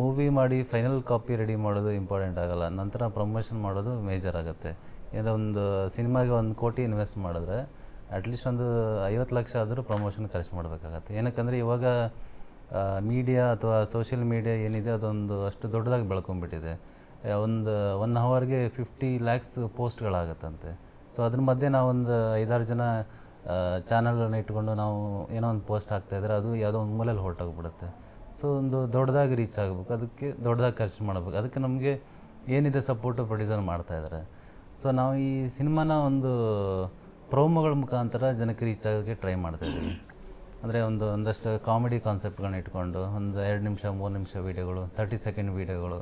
ಮೂವಿ ಮಾಡಿ ಫೈನಲ್ ಕಾಪಿ ರೆಡಿ ಮಾಡೋದು ಇಂಪಾರ್ಟೆಂಟ್ ಆಗಲ್ಲ. ನಂತರ ಪ್ರಮೋಷನ್ ಮಾಡೋದು ಮೇಜರ್ ಆಗುತ್ತೆ. ಏನೋ ಒಂದು ಸಿನಿಮಾಗೆ ಒಂದು ಕೋಟಿ ಇನ್ವೆಸ್ಟ್ ಮಾಡಿದ್ರೆ ಅಟ್ಲೀಸ್ಟ್ ಒಂದು ಐವತ್ತು ಲಕ್ಷ ಆದರೂ ಪ್ರಮೋಷನ್ ಖರ್ಚು ಮಾಡಬೇಕಾಗತ್ತೆ. ಏನಕ್ಕಂದರೆ ಇವಾಗ ಮೀಡಿಯಾ ಅಥವಾ ಸೋಷಿಯಲ್ ಮೀಡಿಯಾ ಏನಿದೆ ಅದೊಂದು ಅಷ್ಟು ದೊಡ್ಡದಾಗಿ ಬೆಳ್ಕೊಂಡ್ಬಿಟ್ಟಿದೆ ಒಂದು ಒನ್ ಅವರ್ಗೆ ಫಿಫ್ಟಿ ಲ್ಯಾಕ್ಸ್ ಪೋಸ್ಟ್ಗಳಾಗತ್ತಂತೆ ಸೊ ಅದ್ರ ಮಧ್ಯೆ ನಾವೊಂದು ಐದಾರು ಜನ ಚಾನಲ್ಗಳನ್ನ ಇಟ್ಕೊಂಡು ನಾವು ಏನೋ ಒಂದು ಪೋಸ್ಟ್ ಹಾಕ್ತಾಯಿದ್ರೆ ಅದು ಯಾವುದೋ ಒಂದು ಮೂಲೆಯಲ್ಲಿ ಹೊರಟೋಗ್ಬಿಡುತ್ತೆ. ಸೊ ಒಂದು ದೊಡ್ಡದಾಗಿ ರೀಚ್ ಆಗಬೇಕು. ಅದಕ್ಕೆ ದೊಡ್ಡದಾಗಿ ಖರ್ಚು ಮಾಡಬೇಕು. ಅದಕ್ಕೆ ನಮಗೆ ಏನಿದೆ ಸಪೋರ್ಟು ಪ್ರೊಡ್ಯೂಸರ್ ಮಾಡ್ತಾಯಿದ್ದಾರೆ ಸೊ ನಾವು ಈ ಸಿನಿಮಾನ ಒಂದು ಪ್ರೋಮೋಗಳ ಮುಖಾಂತರ ಜನಕ್ಕೆ ರೀಚ್ ಆಗೋಕ್ಕೆ ಟ್ರೈ ಮಾಡ್ತಾಯಿದ್ದೀವಿ ಅಂದರೆ ಒಂದು ಒಂದಷ್ಟು ಕಾಮಿಡಿ ಕಾನ್ಸೆಪ್ಟ್ಗಳನ್ನ ಇಟ್ಕೊಂಡು, ಒಂದು ಎರಡು ನಿಮಿಷ, ಮೂರು ನಿಮಿಷ ವೀಡಿಯೋಗಳು ತರ್ಟಿ ಸೆಕೆಂಡ್ ವೀಡಿಯೋಗಳು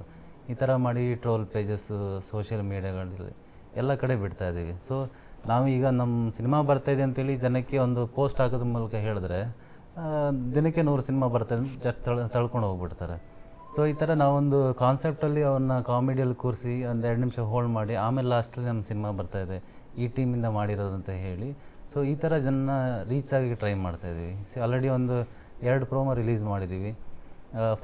ಈ ಥರ ಮಾಡಿ ಟ್ರೋಲ್ ಪೇಜಸ್ಸು ಸೋಷಿಯಲ್ ಮೀಡಿಯಾಗಳಲ್ಲಿ ಎಲ್ಲ ಕಡೆ ಬಿಡ್ತಾ ಇದ್ದೀವಿ ಸೊ ನಾವು ಈಗ ನಮ್ಮ ಸಿನಿಮಾ ಬರ್ತಾಯಿದೆ ಅಂತೇಳಿ ಜನಕ್ಕೆ ಒಂದು ಪೋಸ್ಟ್ ಹಾಕೋದ್ರ ಮೂಲಕ ಹೇಳಿದ್ರೆ ದಿನಕ್ಕೆ ನೂರು ಸಿನಿಮಾ ಬರ್ತಾಯಿದೆ ಜಸ್ಟ್ ತಳ್, ತಳ್ಕೊಂಡು ಹೋಗ್ಬಿಡ್ತಾರೆ. ಸೊ ಈ ಥರ ನಾವೊಂದು ಕಾನ್ಸೆಪ್ಟಲ್ಲಿ ಅವ್ರನ್ನ ಕಾಮಿಡಿಯಲ್ಲಿ ಕೂರಿಸಿ ಒಂದು ಎರಡು ನಿಮಿಷ ಹೋಲ್ಡ್ ಮಾಡಿ, ಆಮೇಲೆ ಲಾಸ್ಟಲ್ಲಿ ನಮ್ಮ ಸಿನಿಮಾ ಬರ್ತಾಯಿದೆ ಈ ಟೀಮಿಂದ ಮಾಡಿರೋದು ಅಂತ ಹೇಳಿ. ಸೊ ಈ ಥರ ಜನ ರೀಚ್ ಆಗಿ ಟ್ರೈ ಮಾಡ್ತಾಯಿದ್ದೀವಿ ಸೊ ಆಲ್ರೆಡಿ ಒಂದು ಎರಡು ಪ್ರೋಮೋ ರಿಲೀಸ್ ಮಾಡಿದ್ದೀವಿ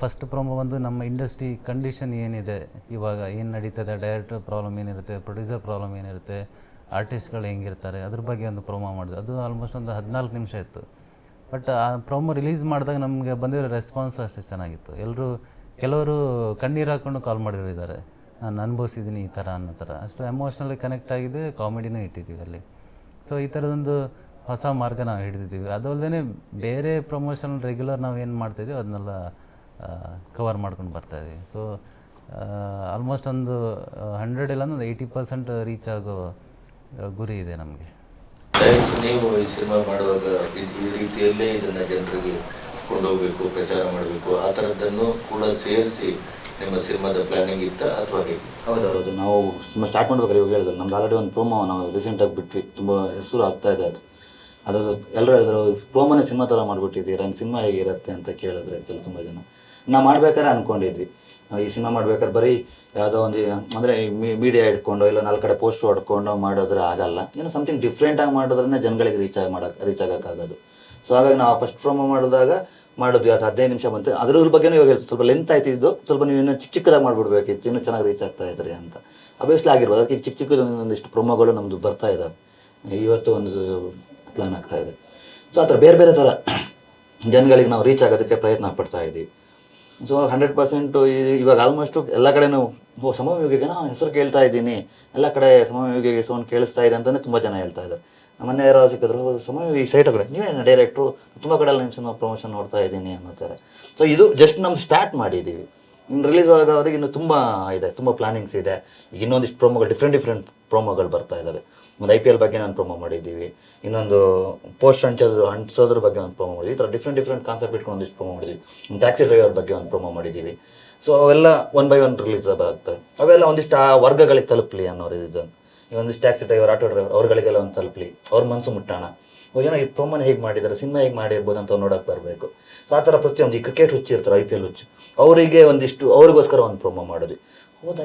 ಫಸ್ಟ್ ಪ್ರೋಮೋ ಬಂದು ನಮ್ಮ ಇಂಡಸ್ಟ್ರಿ ಕಂಡೀಷನ್ ಏನಿದೆ? ಇವಾಗ ಏನು ನಡೀತದೆ? ಡೈರೆಕ್ಟರ್ ಪ್ರಾಬ್ಲಮ್ ಏನಿರುತ್ತೆ? ಪ್ರೊಡ್ಯೂಸರ್ ಪ್ರಾಬ್ಲಮ್ ಏನಿರುತ್ತೆ? ಆರ್ಟಿಸ್ಟ್ಗಳು ಹೆಂಗಿರ್ತಾರೆ? ಅದ್ರ ಬಗ್ಗೆ ಒಂದು ಪ್ರೊಮೋ ಮಾಡಿದ್ವಿ ಅದು ಆಲ್ಮೋಸ್ಟ್ ಒಂದು ಹದಿನಾಲ್ಕು ನಿಮಿಷ ಇತ್ತು. ಬಟ್ ಆ ಪ್ರೊಮೋ ರಿಲೀಸ್ ಮಾಡಿದಾಗ ನಮಗೆ ಬಂದಿರೋ ರೆಸ್ಪಾನ್ಸ್ ಅಷ್ಟೇ ಚೆನ್ನಾಗಿತ್ತು. ಎಲ್ಲರೂ ಕೆಲವರು ಕಣ್ಣೀರು ಹಾಕ್ಕೊಂಡು ಕಾಲ್ ಮಾಡಿರೋರಿದ್ದಾರೆ. ನಾನು ಅನುಭವಿಸಿದ್ದೀನಿ ಈ ಥರ ಅನ್ನೋ ಥರ. ಅಷ್ಟು ಎಮೋಷ್ನಲಿ ಕನೆಕ್ಟ್ ಆಗಿದೆ ಕಾಮಿಡಿನೂ ಇಟ್ಟಿದ್ದೀವಿ ಅಲ್ಲಿ. ಸೊ ಈ ಥರದೊಂದು ಹೊಸ ಮಾರ್ಗ ನಾವು ಹಿಡಿದಿದ್ದೀವಿ. ಅದಲ್ಲದೆ ಬೇರೆ ಪ್ರಮೋಷನ್ ರೆಗ್ಯುಲರ್ ನಾವು ಏನು ಮಾಡ್ತಿದ್ದೀವಿ ಅದನ್ನೆಲ್ಲ ಕವರ್ ಮಾಡ್ಕೊಂಡು ಬರ್ತಾ ಬರ್ತಾಯಿದ್ದೀವಿ ಸೊ ಆಲ್ಮೋಸ್ಟ್ ಒಂದು ಹಂಡ್ರೆಡ್ ಇಲ್ಲ ಒಂದು ಏಯ್ಟಿ ಪರ್ಸೆಂಟ್ ರೀಚ್ ಆಗೋ ಗುರಿ ಇದೆ ನಮಗೆ. ನೀವು ಈ ಸಿನಿಮಾ ಮಾಡುವಾಗ ಈ- ರೀತಿಯಲ್ಲೇ ಇದನ್ನು ಜನರಿಗೆ ಕೊಂಡೋಗ್ಬೇಕು ಪ್ರಚಾರ ಮಾಡಬೇಕು. ಆ ಥರದ್ದನ್ನು ಕೂಡ ಸೇರಿಸಿ ನಿಮ್ಮ ಸಿನಿಮಾದ ಪ್ಲಾನಿಂಗ್ ಇತ್ತ ಅಥವಾ ಹೇಗೆ? ಹೌದೌದು. ನಾವು ತುಂಬ ಸ್ಟಾರ್ಟ್ ಮಾಡ್ಬೇಕಾದ್ರೆ ಇವಾಗ ಹೇಳಿದ್ರು ನಮ್ದು ಆಲ್ರೆಡಿ ಒಂದು ಪ್ರೋಮೋ ನಾವು ರೀಸೆಂಟಾಗಿ ಬಿಟ್ವಿ. ತುಂಬ ಹೆಸರು ಆಗ್ತಾ ಇದೆ ಅದು. ಅದ್ರದ್ದು ಎಲ್ಲರೂ ಹೇಳಿದ್ರು ಪ್ರೋಮೋನೇ ಸಿನಿಮಾ ಥರ ಮಾಡಿಬಿಟ್ಟಿದ್ದೀರಾ ಸಿನಿಮಾ ಹೇಗಿರುತ್ತೆ ಅಂತ ಕೇಳಿದ್ರೆ ಆ್ಯಕ್ಚುಲಿ ತುಂಬ ಜನ. ನಾವು ಮಾಡ್ಬೇಕಾದ್ರೆ ಅಂದ್ಕೊಂಡಿದ್ವಿ ಈ ಸಿನಿಮಾ ಮಾಡ್ಬೇಕಾದ್ರೆ ಬರೀ ಯಾವುದೋ ಒಂದು, ಅಂದರೆ ಮೀಡಿಯಾ ಇಟ್ಕೊಂಡು ಇಲ್ಲ ನಾಲ್ಕು ಕಡೆ ಪೋಸ್ಟ್ ಹೊಡ್ಕೊಂಡು ಮಾಡೋದ್ರೆ ಆಗಲ್ಲ. ಏನೋ ಸಮಥಿಂಗ್ ಡಿಫ್ರೆಂಟಾಗಿ ಮಾಡೋದ್ರಿಂದ ಜನಗಳಿಗೆ ರೀಚ್ ಆಗಿ ಮಾಡೋಕೆ ರೀಚ್ ಆಗೋಕ್ಕಾಗೋದು. ಸೊ ಹಾಗಾಗಿ ನಾವು ಫಸ್ಟ್ ಪ್ರೊಮೋ ಮಾಡಿದಾಗ ಮಾಡೋದು ಅದು ಹದಿನೈದು ನಿಮಿಷ ಬಂತು. ಅದ್ರ ಬಗ್ಗೆನೂ ಇವಾಗ ಹೇಳ್ತೀವಿ ಸ್ವಲ್ಪ ಲೆಂತ್ ಆಯ್ತಿದ್ದು ಸ್ವಲ್ಪ ನೀವು ಇನ್ನೂ ಚಿಕ್ಕ ಚಿಕ್ಕದಾಗಿ ಮಾಡಿಬಿಡ್ಬೇಕಿತ್ತು. ಇನ್ನೂ ಚೆನ್ನಾಗಿ ರೀಚ್ ಆಗ್ತಾ ಇದ್ರಿ ಅಂತ. ಅಬ್ವಿಯಸ್ಲಿ ಆಗಿರ್ಬೋದು. ಅದಕ್ಕೆ ಚಿಕ್ಕ ಚಿಕ್ಕದು ಒಂದಿಷ್ಟು ಪ್ರೊಮೋಗಳು ನಮ್ಮದು ಬರ್ತಾ ಇದ್ದಾವೆ ಇವತ್ತು ಒಂದು ಪ್ಲಾನ್ ಆಗ್ತಾ ಇದೆ. ಸೊ ಆ ಥರ ಬೇರೆ ಬೇರೆ ಥರ ಜನಗಳಿಗೆ ನಾವು ರೀಚ್ ಆಗೋದಕ್ಕೆ ಪ್ರಯತ್ನ ಪಡ್ತಾ ಇದ್ದೀವಿ. ಸೊ ಹಂಡ್ರೆಡ್ ಪರ್ಸೆಂಟು ಇವಾಗ ಆಲ್ಮೋಸ್ಟು ಎಲ್ಲ ಕಡೆನೂ, ಓ ಸಮಯೋಗಿಗೆ ನಾವು ಹೆಸರು ಕೇಳ್ತಾ ಇದ್ದೀನಿ. ಎಲ್ಲ ಕಡೆ ಸಮಯೋಗಿಗೆ ಸೌಂಡ್ ಕೇಳಿಸ್ತಾ ಇದೆ ಅಂತಲೇ ತುಂಬ ಜನ ಹೇಳ್ತಾ ಇದ್ದಾರೆ. ಮೊನ್ನೆ ಯಾರೋ ಸಿಕ್ಕಿದ್ರು ಸಮಯೋಗಿ ಸೈಟ್ ಕಡೆ, ನೀವೇ ಡೈರೆಕ್ಟ್ರು ತುಂಬ ಕಡೆ ನಿಮ್ಮ ಸಿನಿಮಾ ಪ್ರಮೋಷನ್ ನೋಡ್ತಾ ಇದ್ದೀನಿ ಅನ್ನೋತಾರೆ ಸೊ ಇದು ಜಸ್ಟ್ ನಮ್ಮ ಸ್ಟಾರ್ಟ್ ಮಾಡಿದ್ದೀವಿ ಇನ್ನು ರಿಲೀಸ್ ಆಗೋವರೆಗೆ ಇನ್ನೂ ತುಂಬ ಇದೆ, ತುಂಬ ಪ್ಲಾನಿಂಗ್ಸ್ ಇದೆ. ಇನ್ನೊಂದಿಷ್ಟು ಪ್ರೊಮೋಗಳು ಡಿಫ್ರೆಂಟ್ ಡಿಫ್ರೆಂಟ್ ಪ್ರೊಮೋಗಳು ಬರ್ತಾ ಇದ್ದಾವೆ ಒಂದು ಐ ಪಿ ಎಲ್ ಬಗ್ಗೆ ನಾನು ಪ್ರೋಮೋ ಮಾಡಿದ್ದೀವಿ. ಇನ್ನೊಂದು ಪೋಸ್ಟ್ ಹಂಚೋದ್ರ ಹಂಚೋದ್ರ ಬಗ್ಗೆ ಒಂದು ಪ್ರೋಮೋ ಮಾಡಿದ್ವಿ ಈ ಥರ ಡಿಫ್ರೆಂಟ್ ಡಿಫ್ರೆಂಟ್ ಕಾನ್ಸೆಪ್ಟ್ ಇಟ್ಕೊಂಡು ಒಂದಿಷ್ಟು ಪ್ರೋಮೋ ಮಾಡಿದ್ವಿ ಒಂದು ಟ್ಯಾಕ್ಸಿ ಡ್ರೈವರ್ ಬಗ್ಗೆ ಒಂದು ಪ್ರೋಮೋ ಮಾಡಿದ್ದೀವಿ. ಸೊ ಅವೆಲ್ಲ ಒನ್ ಬೈ ಒನ್ ರಿಲೀಸ್ ಆಗ್ತವೆ ಅವೆಲ್ಲ ಒಂದಿಷ್ಟು ಆ ವರ್ಗಗಳಿಗೆ ತಲುಪಲಿ ಅನ್ನೋ ಇದನ್ನು ಈ ಒಂದಿಷ್ಟು ಟ್ಯಾಕ್ಸಿ ಡ್ರೈವರ್ ಆಟೋ ಡ್ರೈವರ್ ಅವ್ರಗಳಿಗೆಲ್ಲ ಒಂದು ತಲುಪಲಿ. ಅವ್ರ ಮನಸ್ಸು ಮುಟ್ಟೋಣ. ಏನೋ ಈ ಪ್ರೋಮೋನ ಹೇಗೆ ಮಾಡಿದ್ದಾರೆ ಸಿನಿಮಾ ಹೇಗೆ ಮಾಡಿರ್ಬೋದು ಅಂತ ನೋಡೋಕೆ ಬರಬೇಕು. ಸೊ ಆ ಥರ ಪ್ರತಿಯೊಂದು ಈ ಕ್ರಿಕೆಟ್ ಹುಚ್ಚಿರ್ತಾರೆ ಐ ಪಿ ಎಲ್ ಹುಚ್ಚು. ಅವರಿಗೆ ಒಂದಿಷ್ಟು, ಅವ್ರಿಗೋಸ್ಕರ ಒಂದು ಪ್ರೋಮೋ ಮಾಡೋದು. ಹೌದಾ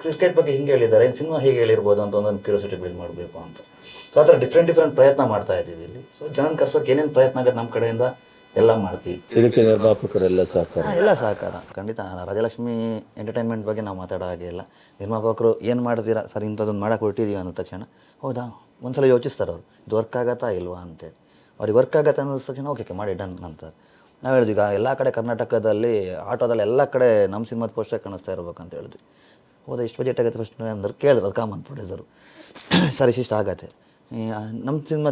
ಕ್ರಿಕೆಟ್ ಬಗ್ಗೆ ಹಿಂಗೆ ಹೇಳಿದ್ದಾರೆ ಸಿನಿಮಾ ಹೇಗೆ ಹೇಳಿರ್ಬೋದು ಅಂತ ಒಂದೊಂದು ಕ್ಯೂರಿಯಾಸಿಟಿ ಬಿಲ್ಡ್ ಮಾಡಬೇಕು ಅಂತ. ಸೊ ಆ ಥರ ಡಿಫ್ರೆಂಟ್ ಡಿಫ್ರೆಂಟ್ ಪ್ರಯತ್ನ ಮಾಡ್ತಾ ಇದ್ದೀವಿ ಇಲ್ಲಿ. ಸೊ ಜನನ ಕರ್ಸೋಕೆ ಏನೇನು ಪ್ರಯತ್ನ ಆಗುತ್ತೆ ನಮ್ಮ ಕಡೆಯಿಂದ? ಎಲ್ಲ ಮಾಡ್ತೀವಿ. ಇದಕ್ಕೆ ನಿರ್ಮಾಪಕರೆಲ್ಲ ಸಹಕಾರ? ಎಲ್ಲ ಸಹಕಾರ. ಖಂಡಿತ. ರಾಜಲಕ್ಷ್ಮಿ ಎಂಟರ್ಟೈನ್ಮೆಂಟ್ ಬಗ್ಗೆ ನಾವು ಮಾತಾಡೋ ಹಾಗೆ ಇಲ್ಲ. ನಿರ್ಮಾಪಕರು ಏನು ಮಾಡ್ತೀರಾ? ಸರ್ ಇಂಥದ್ದೊಂದು ಮಾಡಕ್ಕೆ ಹೊರಟಿದ್ದೀವಿ ಅಂದ ತಕ್ಷಣ ಹೌದಾ? ಒಂದ್ಸಲ ಯೋಚಿಸ್ತಾರೆ ಅವರು. ಇದು ವರ್ಕ್ ಆಗತ್ತಾ ಇಲ್ವಾ ಅಂತೇಳಿ. ಅವ್ರಿಗೆ ವರ್ಕ್ ಆಗತ್ತೆ ಅನ್ನೋ ತಕ್ಷಣ ಓಕೆ ಓಕೆ ಮಾಡಿ ಡನ್ ಅಂತಾರೆ. ನಾವು ಹೇಳಿದ್ವಿ, ಈಗ ಎಲ್ಲ ಕಡೆ ಕರ್ನಾಟಕದಲ್ಲಿ ಆಟೋದಲ್ಲಿ ಎಲ್ಲ ಕಡೆ ನಮ್ಮ ಸಿನಿಮಾದ ಪೋಸ್ಟರ್ ಕಾಣಿಸ್ತಾ ಇರ್ಬೇಕು ಅಂತ ಹೇಳಿದ್ವಿ. ಹೋದ ಇಷ್ಟು ಬಜೆಟ್ ಆಗುತ್ತೆ ಫಸ್ಟ್ ಅಂದ್ರೆ ಕೇಳಿದ್ರು, ಅದು ಕಾಮನ್ ಪ್ರೊಡ್ಯೂಸರು ಸರ್, ಇಷ್ಟು ಆಗತ್ತೆ. ನಮ್ಮ ಸಿನಿಮಾ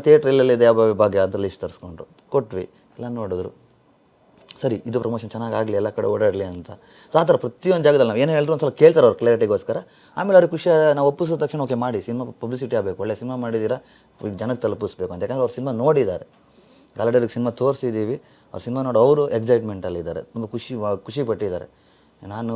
ಇದೆ, ಯಾವ ವಿಭಾಗ ಅದರಲ್ಲಿ ಇಷ್ಟು ತರಿಸ್ಕೊಂಡ್ರು. ಕೊಟ್ವಿ, ಎಲ್ಲ ನೋಡಿದ್ರು. ಸರಿ, ಇದು ಪ್ರಮೋಷನ್ ಚೆನ್ನಾಗಿ ಆಗಲಿ, ಎಲ್ಲ ಕಡೆ ಓಡಾಡಲಿ ಅಂತ. ಸೊ ಆ ಥರ ಪ್ರತಿಯೊಂದು ಜಾಗದಲ್ಲಿ ನಾವು ಏನು ಹೇಳಿದ್ರು ಒಂದು ಸಲ ಕೇಳ್ತಾರೆ ಅವ್ರು ಕ್ಲಾರಿಟಿಗೋಸ್ಕರ ಆಮೇಲೆ ಅವ್ರಿಗೆ ಖುಷಿ ನಾವು ಒಪ್ಪಿಸಿದ ತಕ್ಷಣ, ಓಕೆ, ಮಾಡಿ, ಸಿನಿಮಾ ಪಬ್ಲಿಸಿಟಿ ಆಗಬೇಕು, ಒಳ್ಳೆ ಸಿನಿಮಾ ಮಾಡಿದ್ದೀರಾ ಜನಕ್ಕೆ ತಲುಪಿಸ್ಬೇಕು. ಅಂತ ಯಾಕಂದ್ರೆ ಅವ್ರು ಸಿನಿಮಾ ನೋಡಿದ್ದಾರೆ. ಆಲ್ರೆಡಿ ಸಿನಿಮಾ ತೋರಿಸಿದ್ದೀವಿ ಅವ್ರು ಸಿನಿಮಾ ನೋಡಿ ಅವರು ಎಕ್ಸೈಟ್ಮೆಂಟಲ್ಲಿದ್ದಾರೆ ತುಂಬ ಖುಷಿ ಖುಷಿ ಪಟ್ಟಿದ್ದಾರೆ. ನಾನು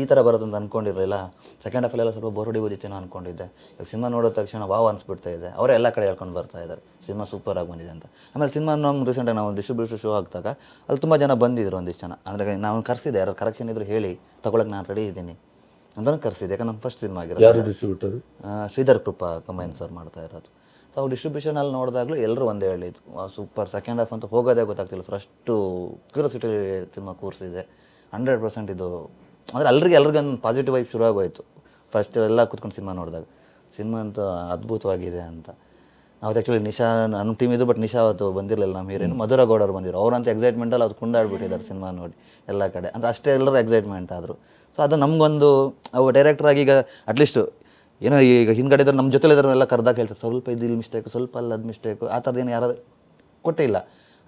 ಈ ಥರ ಬರೋದಂತ ಅಂತ ಅಂದ್ಕೊಂಡಿರಲಿಲ್ಲ ಸೆಕೆಂಡ್ ಹಾಫಲ್ಲೆಲ್ಲ ಸ್ವಲ್ಪ ಬೋರ್ ಹೊಡಿಬೋದಿತ್ತೇನೋ ಅಂದ್ಕೊಂಡಿದ್ದೆ ಇವಾಗ ಸಿನಿಮಾ ನೋಡಿದ ತಕ್ಷಣ ವಾವ್ ಅನಿಸ್ಬಿಡ್ತಾ ಇದೆ. ಅವರೇ ಎಲ್ಲ ಕಡೆ ಹೇಳ್ಕೊಂಡು ಬರ್ತಾ ಇದ್ದಾರೆ. ಸಿನಿಮಾ ಸೂಪರ್ ಆಗಿ ಬಂದಿದೆ ಅಂತ. ಆಮೇಲೆ ಸಿನಿಮಾ ನಮ್ಮ ರೀಸೆಂಟಾಗಿ ನಾವು ಡಿಸ್ಟ್ರಿಬ್ಯೂಷನ್ ಶೋ ಆಗ್ತಾಗ ಅಲ್ಲಿ ತುಂಬ ಜನ ಬಂದಿದ್ರು ಒಂದಿಷ್ಟು ಜನ. ಅಂದರೆ ನಾವು ಕರೆಸಿದೆ ಯಾರು ಕರೆಕ್ಷನ್ ಇದ್ರು ಹೇಳಿ ತಗೊಳಕ್ಕೆ ನಾನು ರೆಡಿ ಇದ್ದೀನಿ. ಅಂತಲೂ ಕರೆಸಿದೆ ಯಾಕಂದ್ರೆ ನಮ್ಮ ಫಸ್ಟ್ ಸಿನಿಮಾ ಆಗಿರೋದು ಶ್ರೀಧರ್ ಕೃಪಾ ಕಂಬೈನ್ ಸರ್ ಮಾಡ್ತಾ ಇರೋದು. ಅವ್ರು ಡಿಸ್ಟ್ರಿಬ್ಯೂಷನಲ್ಲಿ ನೋಡಿದಾಗಲೂ ಎಲ್ಲರೂ ಒಂದೇ ಹೇಳಿದ್ದು ಸೂಪರ್ ಸೆಕೆಂಡ್ ಹಾಫ್ ಅಂತ ಹೋಗೋದೇ ಗೊತ್ತಾಗ್ತಿಲ್ಲ. ಫಸ್ಟು ಕ್ಯೂರಿಯಾಸಿಟಿ ಸಿನಿಮಾ ಕೂರಿಸಿದೆ ಹಂಡ್ರೆಡ್ ಪರ್ಸೆಂಟ್ ಇದು. ಅಂದರೆ ಎಲ್ರಿಗೆ ಎಲ್ರಿಗೊಂದು ಪಾಸಿಟಿವ್ ವೈಬ್ ಶುರು ಆಗೋಯಿತು. ಫಸ್ಟ್ ಎಲ್ಲ ಕೂತ್ಕೊಂಡು ಸಿನಿಮಾ ನೋಡಿದಾಗ. ಸಿನಿಮಾ ಅಂತ ಅದ್ಭುತವಾಗಿದೆ ಅಂತ. ಅವತ್ತು ಆ್ಯಕ್ಚುಲಿ ನಿಶಾ ನನ್ನ ಟೀಮ್ ಇದು ಬಟ್ ನಿಶಾ ಅವತ್ತು ಬಂದಿರಲಿಲ್ಲ. ನಮ್ಮ ಹೀರೋಯಿನ್ ಮಧುರ ಗೌಡರು ಬಂದಿರು ಅವ್ರಂತ ಎಕ್ಸೈಟ್ಮೆಂಟಲ್ಲಿ ಅದು ಕುಂದಾಡ್ಬಿಟ್ಟಿದ್ದಾರೆ ಸಿನಿಮಾ ನೋಡಿ, ಎಲ್ಲ ಕಡೆ. ಅಂದರೆ ಅಷ್ಟೇ ಎಲ್ಲರೂ ಎಕ್ಸೈಟ್ಮೆಂಟ್ ಆದರು. ಸೊ ಅದು ನಮಗೊಂದು, ಅವು ಡೈರೆಕ್ಟ್ರಾಗಿ ಈಗ ಅಟ್ಲೀಸ್ಟ್ ಏನೋ ಈಗ ಹಿಂದ್ಗಡೆ ಇದ್ರೆ ನಮ್ಮ ಜೊತೆಲಿದ್ರವರೆಲ್ಲ ಕರ್ದಾಗ ಹೇಳ್ತಾರೆ ಸ್ವಲ್ಪ ಇದು ಇಲ್ಲಿ ಮಿಸ್ಟೇಕು ಸ್ವಲ್ಪ ಅಲ್ಲಿ ಅದು ಮಿಸ್ಟೇಕು ಆ ಥರದ್ದು ಏನು ಯಾರು ಕೊಟ್ಟೇ ಇಲ್ಲ.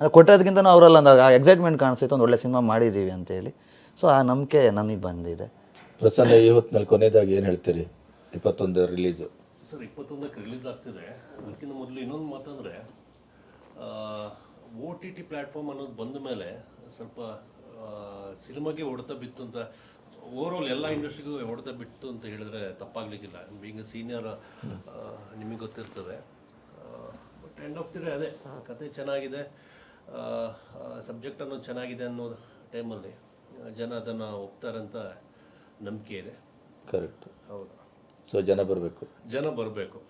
ಅಂದರೆ ನಾವು ಅವರಲ್ಲ ಆ ಎಕ್ಸೈಟ್ಮೆಂಟ್ ಕಾಣಿಸ್ತೈತೆ ಒಂದು ಒಳ್ಳೆ ಸಿನಿಮಾ ಮಾಡಿದ್ದೀವಿ ಅಂತೇಳಿ ಸೊ ಆ ನಂಬಿಕೆ ನನಗೆ ಬಂದಿದೆ. ಪ್ರಸನ್ನ ಈ ಹೊತ್ತಿನಲ್ಲಿ ಕೊನೆಯದಾಗಿ ಏನು ಹೇಳ್ತೀರಿ? ಇಪ್ಪತ್ತೊಂದು ರಿಲೀಸು ಸರ್ ಇಪ್ಪತ್ತೊಂದಕ್ಕೆ ರಿಲೀಸ್ ಆಗ್ತಿದೆ. ಅದಕ್ಕಿಂತ ಮೊದಲು ಇನ್ನೊಂದು ಮಾತಂದರೆ ಓ ಟಿ ಟಿ ಪ್ಲ್ಯಾಟ್ಫಾರ್ಮ್ ಅನ್ನೋದು ಬಂದ ಮೇಲೆ ಸ್ವಲ್ಪ ಸಿನಿಮಾಗೆ ಹೊಡೆತ ಬಿತ್ತು ಅಂತ ಓವರಾಲ್ ಎಲ್ಲ ಇಂಡಸ್ಟ್ರಿಗೂ ಹೊಡೆತ ಬಿಟ್ಟು ಅಂತ ಹೇಳಿದ್ರೆ ತಪ್ಪಾಗ್ಲಿಕ್ಕಿಲ್ಲ. ಬೀಂಗ್ ಸೀನಿಯರ್ ನಿಮಗೆ ಗೊತ್ತಿರ್ತದೆ. But end of the day ಅದೇ ಕತೆ ಚೆನ್ನಾಗಿದೆ. ಸಬ್ಜೆಕ್ಟ್ ಅನ್ನೋದು ಚೆನ್ನಾಗಿದೆ ಅನ್ನೋ ಟೈಮಲ್ಲಿ ಜನ ಅದನ್ನು ಒಪ್ತಾರಂತ ನಂಬಿಕೆ ಇದೆ. ಕರೆಕ್ಟ್ ಹೌದು. ಸೊ ಜನ ಬರಬೇಕು. ಜನ ಬರಬೇಕು.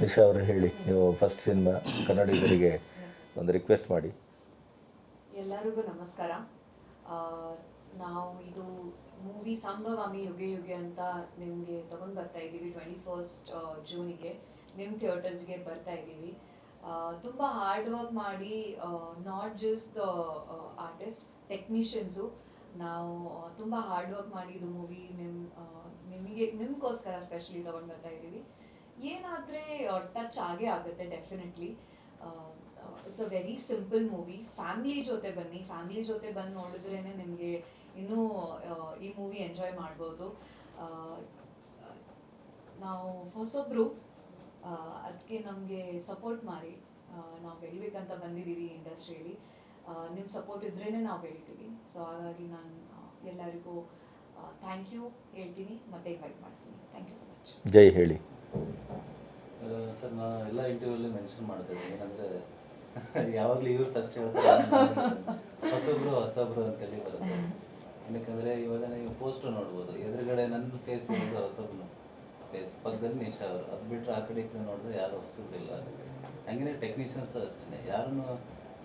ನಿಶಾ ಅವರು ಹೇಳಿ ನೀವು ಫಸ್ಟ್ ಸಿನಿಮಾ ಕನ್ನಡಿಗರಿಗೆ ಒಂದು ರಿಕ್ವೆಸ್ಟ್ ಮಾಡಿ. ಎಲ್ಲರಿಗೂ ನಮಸ್ಕಾರ. ಆ, ನಾವು ಇದು ಮೂವಿ ಸಂಭವಾಮಿ ಯುಗೆ ಯುಗೆ ಅಂತ ನಿಮಗೆ ತಗೊಂಡು ಬರ್ತಾ ಇದ್ದೀವಿ ಟ್ವೆಂಟಿ ಫಸ್ಟ್ ಜೂನಿಗೆ ನಿಮ್ಮ ಥಿಯೇಟರ್ಸ್ಗೆ ಬರ್ತಾ ಇದ್ದೀವಿ. ತುಂಬ ಹಾರ್ಡ್ ವರ್ಕ್ ಮಾಡಿ ನಾಟ್ ಜಸ್ಟ್ ಆರ್ಟಿಸ್ಟ್ ಟೆಕ್ನಿಷಿಯನ್ಸು ನಾವು ತುಂಬ ಹಾರ್ಡ್ ವರ್ಕ್ ಮಾಡಿ ಇದು ಮೂವಿ ನಿಮ್ಮ ನಿಮಗೆ, ನಿಮಗೋಸ್ಕರ ಸ್ಪೆಷಲಿ ತಗೊಂಡು ಬರ್ತಾ ಇದ್ದೀವಿ. ಏನಾದರೆ ಟಚ್ ಆಗೇ ಆಗುತ್ತೆ definitely it's a very simple movie family ಜೊತೆ ಬನ್ನಿ. ಫ್ಯಾಮಿಲಿ ಜೊತೆ ಬಂದು ನೋಡಿದ್ರೇ ನಿಮಗೆ ಇನ್ನೂ ಈ ಮೂವಿ ಎಂಜಾಯ್ ಮಾಡ್ಬೋದು. ನಾವು ಹೊಸೊಬ್ರು ಅದಕ್ಕೆ ನಮಗೆ ಸಪೋರ್ಟ್ ಮಾಡಿ. ನಾವು ಬೆಳಿಬೇಕಂತ ಬಂದಿದ್ದೀವಿ ಇಂಡಸ್ಟ್ರಿಯಲ್ಲಿ. ನಿಮ್ಮ ಸಪೋರ್ಟ್ ಇದ್ರೇ ನಾವು ಬೆಳಿತೀವಿ. ಸೊ ಹಾಗಾಗಿ ನಾನು ಎಲ್ಲರಿಗೂ ಥ್ಯಾಂಕ್ ಯು ಹೇಳ್ತೀನಿ ಮತ್ತೆ ಇನ್ವೈಟ್ ಮಾಡ್ತೀನಿ. ಥ್ಯಾಂಕ್ ಯು ಸೊ ಮಚ್ ಜೈ ಹೇಳಿ. ಸರ್ ನಾನು ಎಲ್ಲ ಇಂಟರ್ವ್ಯೂಲ್ಲಿ ಮೆನ್ಷನ್ ಮಾಡ್ತೇನೆ ಏನಂದರೆ ಯಾವಾಗಲೂ ಇವ್ರು ಫಸ್ಟ್ ಹೇಳ್ತಾರೆ. ಹೊಸಬ್ರು ಹೊಸಬ್ರು ಅಂತೇಳಿ ಬರುತ್ತೆ. ಏನಕ್ಕಂದರೆ ಇವಾಗ ನೀವು ಪೋಸ್ಟ್ ನೋಡ್ಬೋದು. ಎದುರುಗಡೆ ನನ್ನ ಫೇಸ್ ಇರೋದು ಹೊಸಬ್ನು ಫೇಸ್ ಪಕ್ಕದಲ್ಲಿ ನಿಶಾ ಅವರು. ಅದು ಬಿಟ್ಟರೆ ಆ ಕಡೆ ಈ ಕಡೆ ನೋಡಿದ್ರೆ ಯಾರು ಹೊಸಬ್ರಿಲ್ಲ ಹಂಗೆ ಟೆಕ್ನಿಷಿಯನ್ಸ್ ಅಷ್ಟೇ ಯಾರನ್ನು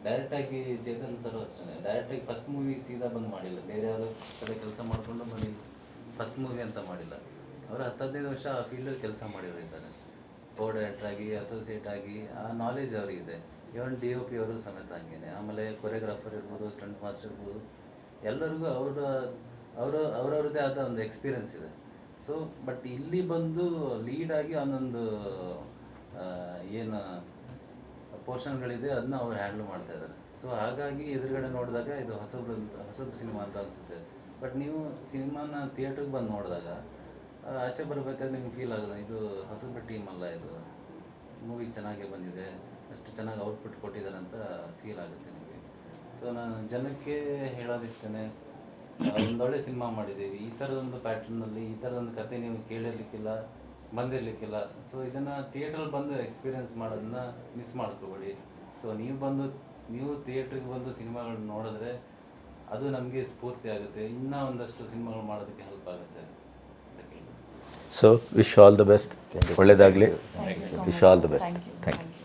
ಡೈರೆಕ್ಟಾಗಿ ಚೇತನ್ ಸರ್ ಅಷ್ಟೇ ಡೈರೆಕ್ಟಾಗಿ ಫಸ್ಟ್ ಮೂವಿ ಸೀದಾ ಬಂದು ಮಾಡಿಲ್ಲ. ಬೇರೆ ಯಾರು ಕಡೆ ಕೆಲಸ ಮಾಡಿಕೊಂಡು ಬಂದು ಫಸ್ಟ್ ಮೂವಿ ಅಂತ ಮಾಡಿಲ್ಲ. ಅವರು ಹತ್ತು ಹದಿನೈದು ವರ್ಷ ಆ ಫೀಲ್ಡಲ್ಲಿ ಕೆಲಸ ಮಾಡಿರೋರಿದ್ದಾರೆ ಕೋ ಡೈರೆಕ್ಟರ್ ಆಗಿ ಅಸೋಸಿಯೇಟ್ ಆಗಿ, ಆ ನಾಲೆಜ್ ಅವರಿಗಿದೆ ಇವನ್ ಡಿ ಒ ಪಿ ಅವರು ಸಮೇತ ಹಂಗೇನೆ. ಆಮೇಲೆ ಕೊರಿಯೋಗ್ರಾಫರ್ ಇರ್ಬೋದು ಸ್ಟಂಟ್ ಮಾಸ್ಟರ್ ಇರ್ಬೋದು. ಎಲ್ಲರಿಗೂ ಅವರ ಅವರ, ಅವರವ್ರದ್ದೇ ಆದ ಒಂದು ಎಕ್ಸ್ಪೀರಿಯನ್ಸ್ ಇದೆ. ಸೊ ಬಟ್ ಇಲ್ಲಿ ಬಂದು ಲೀಡಾಗಿ ಒಂದೊಂದು ಏನು ಪೋರ್ಷನ್ಗಳಿದೆ ಅದನ್ನ ಅವ್ರು ಹ್ಯಾಂಡಲ್ ಮಾಡ್ತಾ ಇದ್ದಾರೆ. ಸೊ ಹಾಗಾಗಿ ಎದುರುಗಡೆ ನೋಡಿದಾಗ ಇದು ಹೊಸದು ಹೊಸದು ಸಿನಿಮಾ ಅಂತ ಅನಿಸುತ್ತೆ. ಬಟ್ ನೀವು ಸಿನಿಮಾನ ಥಿಯೇಟ್ರಿಗೆ ಬಂದು ನೋಡಿದಾಗ ಆಚೆ ಬರಬೇಕಾದ್ರೆ ನಿಮ್ಗೆ ಫೀಲ್ ಆಗೋದು, ಇದು ಹೊಸಬ್ರ ಟೀಮ್ ಅಲ್ಲ ಇದು. ಮೂವಿ ಚೆನ್ನಾಗೇ ಬಂದಿದೆ, ಅಷ್ಟು ಚೆನ್ನಾಗಿ ಔಟ್ಪುಟ್ ಕೊಟ್ಟಿದ್ದಾರೆ ಅಂತ ಫೀಲ್ ಆಗುತ್ತೆ ನಿಮಗೆ. ಸೊ ನಾನು ಜನಕ್ಕೆ ಹೇಳೋದಿಷ್ಟೇ ಒಂದೊಳ್ಳೆ ಸಿನಿಮಾ ಮಾಡಿದ್ದೀವಿ ಈ ಥರದೊಂದು ಪ್ಯಾಟ್ರನ್ನಲ್ಲಿ ಈ ಥರದೊಂದು ಕತೆ ನೀವು ಕೇಳಿರ್ಲಿಕ್ಕಿಲ್ಲ ಬಂದಿರಲಿಕ್ಕಿಲ್ಲ. ಸೊ ಇದನ್ನು ಥಿಯೇಟ್ರಲ್ಲಿ ಬಂದು ಎಕ್ಸ್ಪೀರಿಯೆನ್ಸ್ ಮಾಡೋದನ್ನ ಮಿಸ್ ಮಾಡ್ಕೋಬೇಡಿ. ಸೊ ನೀವು ಬಂದು ನೀವು ಥಿಯೇಟ್ರಿಗೆ ಬಂದು ಸಿನಿಮಾಗಳನ್ನ ನೋಡಿದ್ರೆ ಅದು ನಮಗೆ ಸ್ಫೂರ್ತಿ ಆಗುತ್ತೆ. ಇನ್ನೂ ಒಂದಷ್ಟು ಸಿನಿಮಾಗಳು ಮಾಡೋದಕ್ಕೆ ಹೆಲ್ಪ್ ಆಗುತ್ತೆ so wish all the best ಒಳ್ಳೆಯದಾಗಲಿ wish all the best thank you